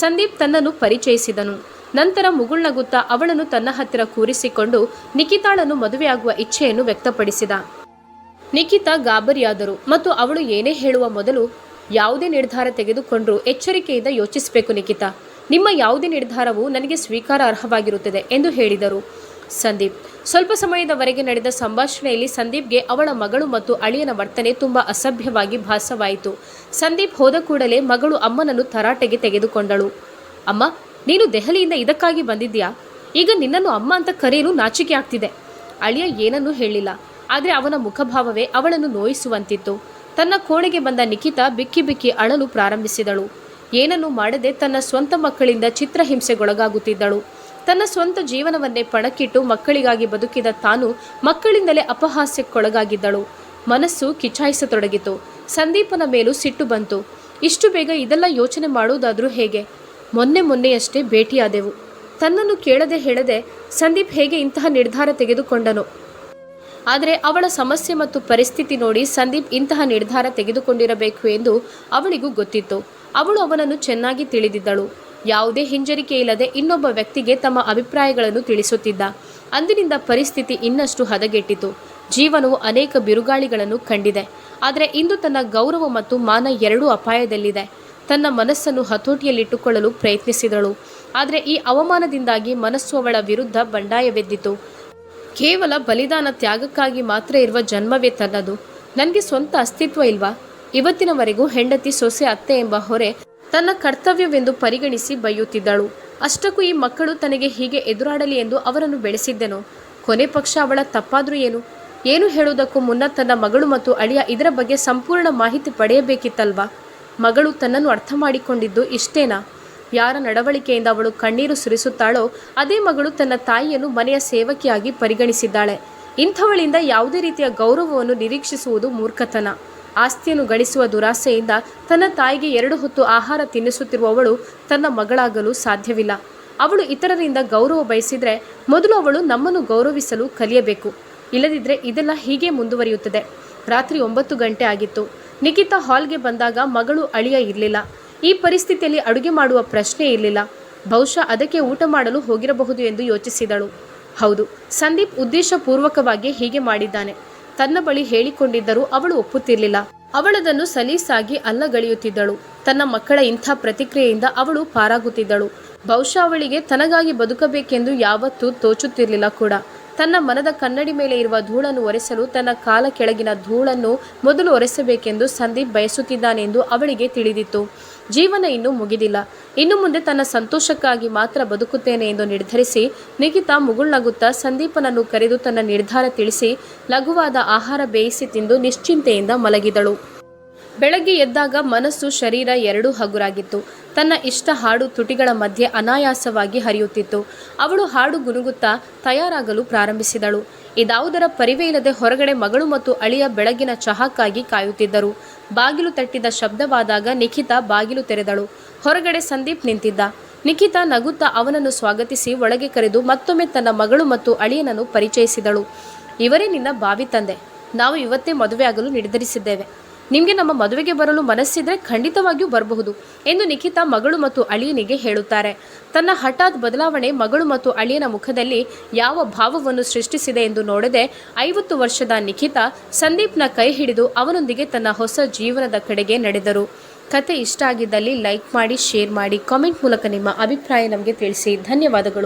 ಸಂದೀಪ್ ತನ್ನನ್ನು ಪರಿಚಯಿಸಿದನು. ನಂತರ ಮುಗುಳ್ನಗುತ್ತಾ ಅವಳನ್ನು ತನ್ನ ಹತ್ತಿರ ಕೂರಿಸಿಕೊಂಡು ನಿಖಿತಾಳನ್ನು ಮದುವೆಯಾಗುವ ಇಚ್ಛೆಯನ್ನು ವ್ಯಕ್ತಪಡಿಸಿದ. ನಿಖಿತಾ ಗಾಬರಿಯಾದರು ಮತ್ತು ಅವಳು ಏನೇ ಹೇಳುವ ಮೊದಲು ಯಾವುದೇ ನಿರ್ಧಾರ ತೆಗೆದುಕೊಂಡರೂ ಎಚ್ಚರಿಕೆಯಿಂದ ಯೋಚಿಸಬೇಕು ನಿಖಿತಾ ನಿಮ್ಮ ಯಾವುದೇ ನಿರ್ಧಾರವು ನನಗೆ ಸ್ವೀಕಾರ ಅರ್ಹವಾಗಿರುತ್ತದೆ ಎಂದು ಹೇಳಿದರು. ಸಂದೀಪ್, ಸ್ವಲ್ಪ ಸಮಯದವರೆಗೆ ನಡೆದ ಸಂಭಾಷಣೆಯಲ್ಲಿ ಸಂದೀಪ್ಗೆ ಅವಳ ಮಗಳು ಮತ್ತು ಅಳಿಯನ ವರ್ತನೆ ತುಂಬ ಅಸಭ್ಯವಾಗಿ ಭಾಸವಾಯಿತು. ಸಂದೀಪ್ ಹೋದ ಕೂಡಲೇ ಮಗಳು ಅಮ್ಮನನ್ನು ತರಾಟೆಗೆ ತೆಗೆದುಕೊಂಡಳು. ಅಮ್ಮ ನೀನು ದೆಹಲಿಯಿಂದ ಇದಕ್ಕಾಗಿ ಬಂದಿದ್ಯಾ ಈಗ ನಿನ್ನನ್ನು ಅಮ್ಮ ಅಂತ ಕರೆಯಲು ನಾಚಿಕೆ ಆಗ್ತಿದೆ. ಅಳಿಯ ಏನನ್ನೂ ಹೇಳಿಲ್ಲ. ಆದರೆ ಅವನ ಮುಖಭಾವವೇ ಅವಳನ್ನು ನೋಯಿಸುವಂತಿತ್ತು. ತನ್ನ ಕೋಣೆಗೆ ಬಂದ ನಿಖಿತಾ ಬಿಕ್ಕಿ ಬಿಕ್ಕಿ ಅಳಲು ಪ್ರಾರಂಭಿಸಿದಳು. ಏನನ್ನೂ ಮಾಡದೆ ತನ್ನ ಸ್ವಂತ ಮಕ್ಕಳಿಂದ ಚಿತ್ರಹಿಂಸೆಗೊಳಗಾಗುತ್ತಿದ್ದಳು. ತನ್ನ ಸ್ವಂತ ಜೀವನವನ್ನೇ ಪಣಕ್ಕಿಟ್ಟು ಮಕ್ಕಳಿಗಾಗಿ ಬದುಕಿದ ತಾನು ಮಕ್ಕಳಿಂದಲೇ ಅಪಹಾಸ್ಯಕ್ಕೊಳಗಾಗಿದ್ದಳು. ಮನಸ್ಸು ಕಿಚಾಯಿಸತೊಡಗಿತು ಸಂದೀಪನ ಮೇಲೂ ಸಿಟ್ಟು ಬಂತು. ಇಷ್ಟು ಬೇಗ ಇದೆಲ್ಲ ಯೋಚನೆ ಮಾಡುವುದಾದರೂ ಹೇಗೆ? ಮೊನ್ನೆ ಮೊನ್ನೆಯಷ್ಟೇ ಭೇಟಿಯಾದೆವು. ತನ್ನನ್ನು ಕೇಳದೆ ಹೇಳದೆ ಸಂದೀಪ್ ಹೇಗೆ ಇಂತಹ ನಿರ್ಧಾರ ತೆಗೆದುಕೊಂಡನು. ಆದರೆ ಅವಳ ಸಮಸ್ಯೆ ಮತ್ತು ಪರಿಸ್ಥಿತಿ ನೋಡಿ ಸಂದೀಪ್ ಇಂತಹ ನಿರ್ಧಾರ ತೆಗೆದುಕೊಂಡಿರಬೇಕು ಎಂದು ಅವಳಿಗೂ ಗೊತ್ತಿತ್ತು. ಅವಳು ಅವನನ್ನು ಚೆನ್ನಾಗಿ ತಿಳಿದಿದ್ದಳು. ಯಾವುದೇ ಹಿಂಜರಿಕೆ ಇಲ್ಲದೆ ಇನ್ನೊಬ್ಬ ವ್ಯಕ್ತಿಗೆ ತಮ್ಮ ಅಭಿಪ್ರಾಯಗಳನ್ನು ತಿಳಿಸುತ್ತಿದ್ದ. ಅಂದಿನಿಂದ ಪರಿಸ್ಥಿತಿ ಇನ್ನಷ್ಟು ಹದಗೆಟ್ಟಿತು. ಜೀವನವು ಅನೇಕ ಬಿರುಗಾಳಿಗಳನ್ನು ಕಂಡಿದೆ. ಆದರೆ ಇಂದು ತನ್ನ ಗೌರವ ಮತ್ತು ಮಾನ ಎರಡೂ ಅಪಾಯದಲ್ಲಿದೆ. ತನ್ನ ಮನಸ್ಸನ್ನು ಹತೋಟಿಯಲ್ಲಿಟ್ಟುಕೊಳ್ಳಲು ಪ್ರಯತ್ನಿಸಿದಳು. ಆದರೆ ಈ ಅವಮಾನದಿಂದಾಗಿ ಮನಸ್ಸು ಅವಳ ವಿರುದ್ಧ ಬಂಡಾಯವೆದ್ದಿತು ಕೇವಲ ಬಲಿದಾನ ತ್ಯಾಗಕ್ಕಾಗಿ ಮಾತ್ರ ಇರುವ ಜನ್ಮವೇ ತನ್ನದು. ನನಗೆ ಸ್ವಂತ ಅಸ್ತಿತ್ವ ಇಲ್ವಾ? ಇವತ್ತಿನವರೆಗೂ ಹೆಂಡತಿ ಸೊಸೆ ಅತ್ತೆ ಎಂಬ ಹೊರೆ ತನ್ನ ಕರ್ತವ್ಯವೆಂದು ಪರಿಗಣಿಸಿ ಬೈಯುತ್ತಿದ್ದಳು. ಅಷ್ಟಕ್ಕೂ ಈ ಮಕ್ಕಳು ತನಗೆ ಹೀಗೆ ಎದುರಾಡಲಿ ಎಂದು ಅವರನ್ನು ಬೆಳೆಸಿದ್ದೆನು. ಕೊನೆ ಪಕ್ಷ ಅವಳ ತಪ್ಪಾದರೂ ಏನು? ಏನು ಹೇಳುವುದಕ್ಕೂ ಮುನ್ನ ತನ್ನ ಮಗಳು ಮತ್ತು ಅಳಿಯ ಇದರ ಬಗ್ಗೆ ಸಂಪೂರ್ಣ ಮಾಹಿತಿ ಪಡೆಯಬೇಕಿತ್ತಲ್ವಾ? ಮಗಳು ತನ್ನನ್ನು ಅರ್ಥ ಮಾಡಿಕೊಂಡಿದ್ದು ಇಷ್ಟೇನಾ? ಯಾರ ನಡವಳಿಕೆಯಿಂದ ಅವಳು ಕಣ್ಣೀರು ಸುರಿಸುತ್ತಾಳೋ, ಅದೇ ಮಗಳು ತನ್ನ ತಾಯಿಯನ್ನು ಮನೆಯ ಸೇವಕಿಯಾಗಿ ಪರಿಗಣಿಸಿದ್ದಾಳೆ. ಇಂಥವಳಿಂದ ಯಾವುದೇ ರೀತಿಯ ಗೌರವವನ್ನು ನಿರೀಕ್ಷಿಸುವುದು ಮೂರ್ಖತನ. ಆಸ್ತಿಯನ್ನು ಗಳಿಸುವ ದುರಾಸೆಯಿಂದ ತನ್ನ ತಾಯಿಗೆ ಎರಡು ಹೊತ್ತು ಆಹಾರ ತಿನ್ನಿಸುತ್ತಿರುವವಳು ತನ್ನ ಮಗಳಾಗಲು ಸಾಧ್ಯವಿಲ್ಲ. ಅವಳು ಇತರರಿಂದ ಗೌರವ ಬಯಸಿದರೆ ಮೊದಲು ಅವಳು ನಮ್ಮನ್ನು ಗೌರವಿಸಲು ಕಲಿಯಬೇಕು. ಇಲ್ಲದಿದ್ದರೆ ಇದೆಲ್ಲ ಹೀಗೆ ಮುಂದುವರಿಯುತ್ತದೆ. ರಾತ್ರಿ ಒಂಬತ್ತು ಗಂಟೆ ಆಗಿತ್ತು. ನಿಖಿತಾ ಹಾಲ್ಗೆ ಬಂದಾಗ ಮಗಳು ಅಳಿಯ ಇರಲಿಲ್ಲ. ಈ ಪರಿಸ್ಥಿತಿಯಲ್ಲಿ ಅಡುಗೆ ಮಾಡುವ ಪ್ರಶ್ನೆ ಇರಲಿಲ್ಲ. ಬಹುಶಃ ಅದಕ್ಕೆ ಊಟ ಮಾಡಲು ಹೋಗಿರಬಹುದು ಎಂದು ಯೋಚಿಸಿದಳು. ಹೌದು, ಸಂದೀಪ್ ಉದ್ದೇಶಪೂರ್ವಕವಾಗಿ ಹೀಗೆ ಮಾಡಿದ್ದಾನೆ. ತನ್ನ ಬಳಿ ಹೇಳಿಕೊಂಡಿದ್ದರೂ ಅವಳು ಒಪ್ಪುತ್ತಿರಲಿಲ್ಲ. ಅವಳದನ್ನು ಸಲೀಸಾಗಿ ಅಲ್ಲಗಳೆಯುತ್ತಿದ್ದಳು ತನ್ನ ಮಕ್ಕಳ ಇಂಥ ಪ್ರತಿಕ್ರಿಯೆಯಿಂದ ಅವಳು ಪಾರಾಗುತ್ತಿದ್ದಳು. ಬಹುಶಃ ಅವಳಿಗೆ ತನಗಾಗಿ ಬದುಕಬೇಕೆಂದು ಯಾವತ್ತೂ ತೋಚುತ್ತಿರಲಿಲ್ಲ ಕೂಡ. ತನ್ನ ಮನದ ಕನ್ನಡಿ ಮೇಲೆ ಇರುವ ಧೂಳನ್ನು ಒರೆಸಲು ತನ್ನ ಕಾಲ ಕೆಳಗಿನ ಧೂಳನ್ನು ಮೊದಲು ಒರೆಸಬೇಕೆಂದು ಸಂದೀಪ್ ಬಯಸುತ್ತಿದ್ದಾನೆಂದು ಅವಳಿಗೆ ತಿಳಿದಿತ್ತು. ಜೀವನ ಇನ್ನೂ ಮುಗಿದಿಲ್ಲ. ಇನ್ನು ಮುಂದೆ ತನ್ನ ಸಂತೋಷಕ್ಕಾಗಿ ಮಾತ್ರ ಬದುಕುತ್ತೇನೆ ಎಂದು ನಿರ್ಧರಿಸಿ ನಿಖಿತಾ ಮುಗುಳ್ನಗುತ್ತಾ ಸಂದೀಪನನ್ನು ಕರೆದು ತನ್ನ ನಿರ್ಧಾರ ತಿಳಿಸಿ ಲಘುವಾದ ಆಹಾರ ಬೇಯಿಸಿ ತಿಂದು ನಿಶ್ಚಿಂತೆಯಿಂದ ಮಲಗಿದಳು. ಬೆಳಗ್ಗೆ ಎದ್ದಾಗ ಮನಸ್ಸು ಶರೀರ ಎರಡೂ ಹಗುರಾಗಿತ್ತು. ತನ್ನ ಇಷ್ಟ ಹಾಡು ತುಟಿಗಳ ಮಧ್ಯೆ ಅನಾಯಾಸವಾಗಿ ಹರಿಯುತ್ತಿತ್ತು. ಅವಳು ಹಾಡು ಗುನುಗುತ್ತಾ ತಯಾರಾಗಲು ಪ್ರಾರಂಭಿಸಿದಳು. ಇದಾವುದರ ಪರಿವೇ ಹೊರಗಡೆ ಮಗಳು ಮತ್ತು ಅಳಿಯ ಬೆಳಗಿನ ಚಹಾಕ್ಕಾಗಿ ಕಾಯುತ್ತಿದ್ದರು. ಬಾಗಿಲು ತಟ್ಟಿದ ಶಬ್ದವಾದಾಗ ನಿಖಿತಾ ಬಾಗಿಲು ತೆರೆದಳು. ಹೊರಗಡೆ ಸಂದೀಪ್ ನಿಂತಿದ್ದ. ನಿಖಿತಾ ನಗುತ್ತಾ ಅವನನ್ನು ಸ್ವಾಗತಿಸಿ ಒಳಗೆ ಕರೆದು ಮತ್ತೊಮ್ಮೆ ತನ್ನ ಮಗಳು ಮತ್ತು ಅಳಿಯನನ್ನು ಪರಿಚಯಿಸಿದಳು. ಇವರೇ ನಿನ್ನ ಬಾವಿ ತಂದೆ. ನಾವು ಇವತ್ತೇ ಮದುವೆಯಾಗಲು ನಿರ್ಧರಿಸಿದ್ದೇವೆ. ನಿಮಗೆ ನಮ್ಮ ಮದುವೆಗೆ ಬರಲು ಮನಸ್ಸಿದ್ರೆ ಖಂಡಿತವಾಗಿಯೂ ಬರಬಹುದು ಎಂದು ನಿಖಿತಾ ಮಗಳು ಮತ್ತು ಅಳಿಯನಿಗೆ ಹೇಳುತ್ತಾರೆ. ತನ್ನ ಹಠಾತ್ ಬದಲಾವಣೆ ಮಗಳು ಮತ್ತು ಅಳಿಯನ ಮುಖದಲ್ಲಿ ಯಾವ ಭಾವವನ್ನು ಸೃಷ್ಟಿಸಿದೆ ಎಂದು ನೋಡದೆ ಐವತ್ತು ವರ್ಷದ ನಿಖಿತಾ ಸಂದೀಪ್ನ ಕೈ ಹಿಡಿದು ಅವನೊಂದಿಗೆ ತನ್ನ ಹೊಸ ಜೀವನದ ಕಡೆಗೆ ನಡೆದರು. ಕತೆ ಇಷ್ಟ ಆಗಿದ್ದಲ್ಲಿ ಲೈಕ್ ಮಾಡಿ, ಶೇರ್ ಮಾಡಿ, ಕಾಮೆಂಟ್ ಮೂಲಕ ನಿಮ್ಮ ಅಭಿಪ್ರಾಯ ನಮಗೆ ತಿಳಿಸಿ. ಧನ್ಯವಾದಗಳು.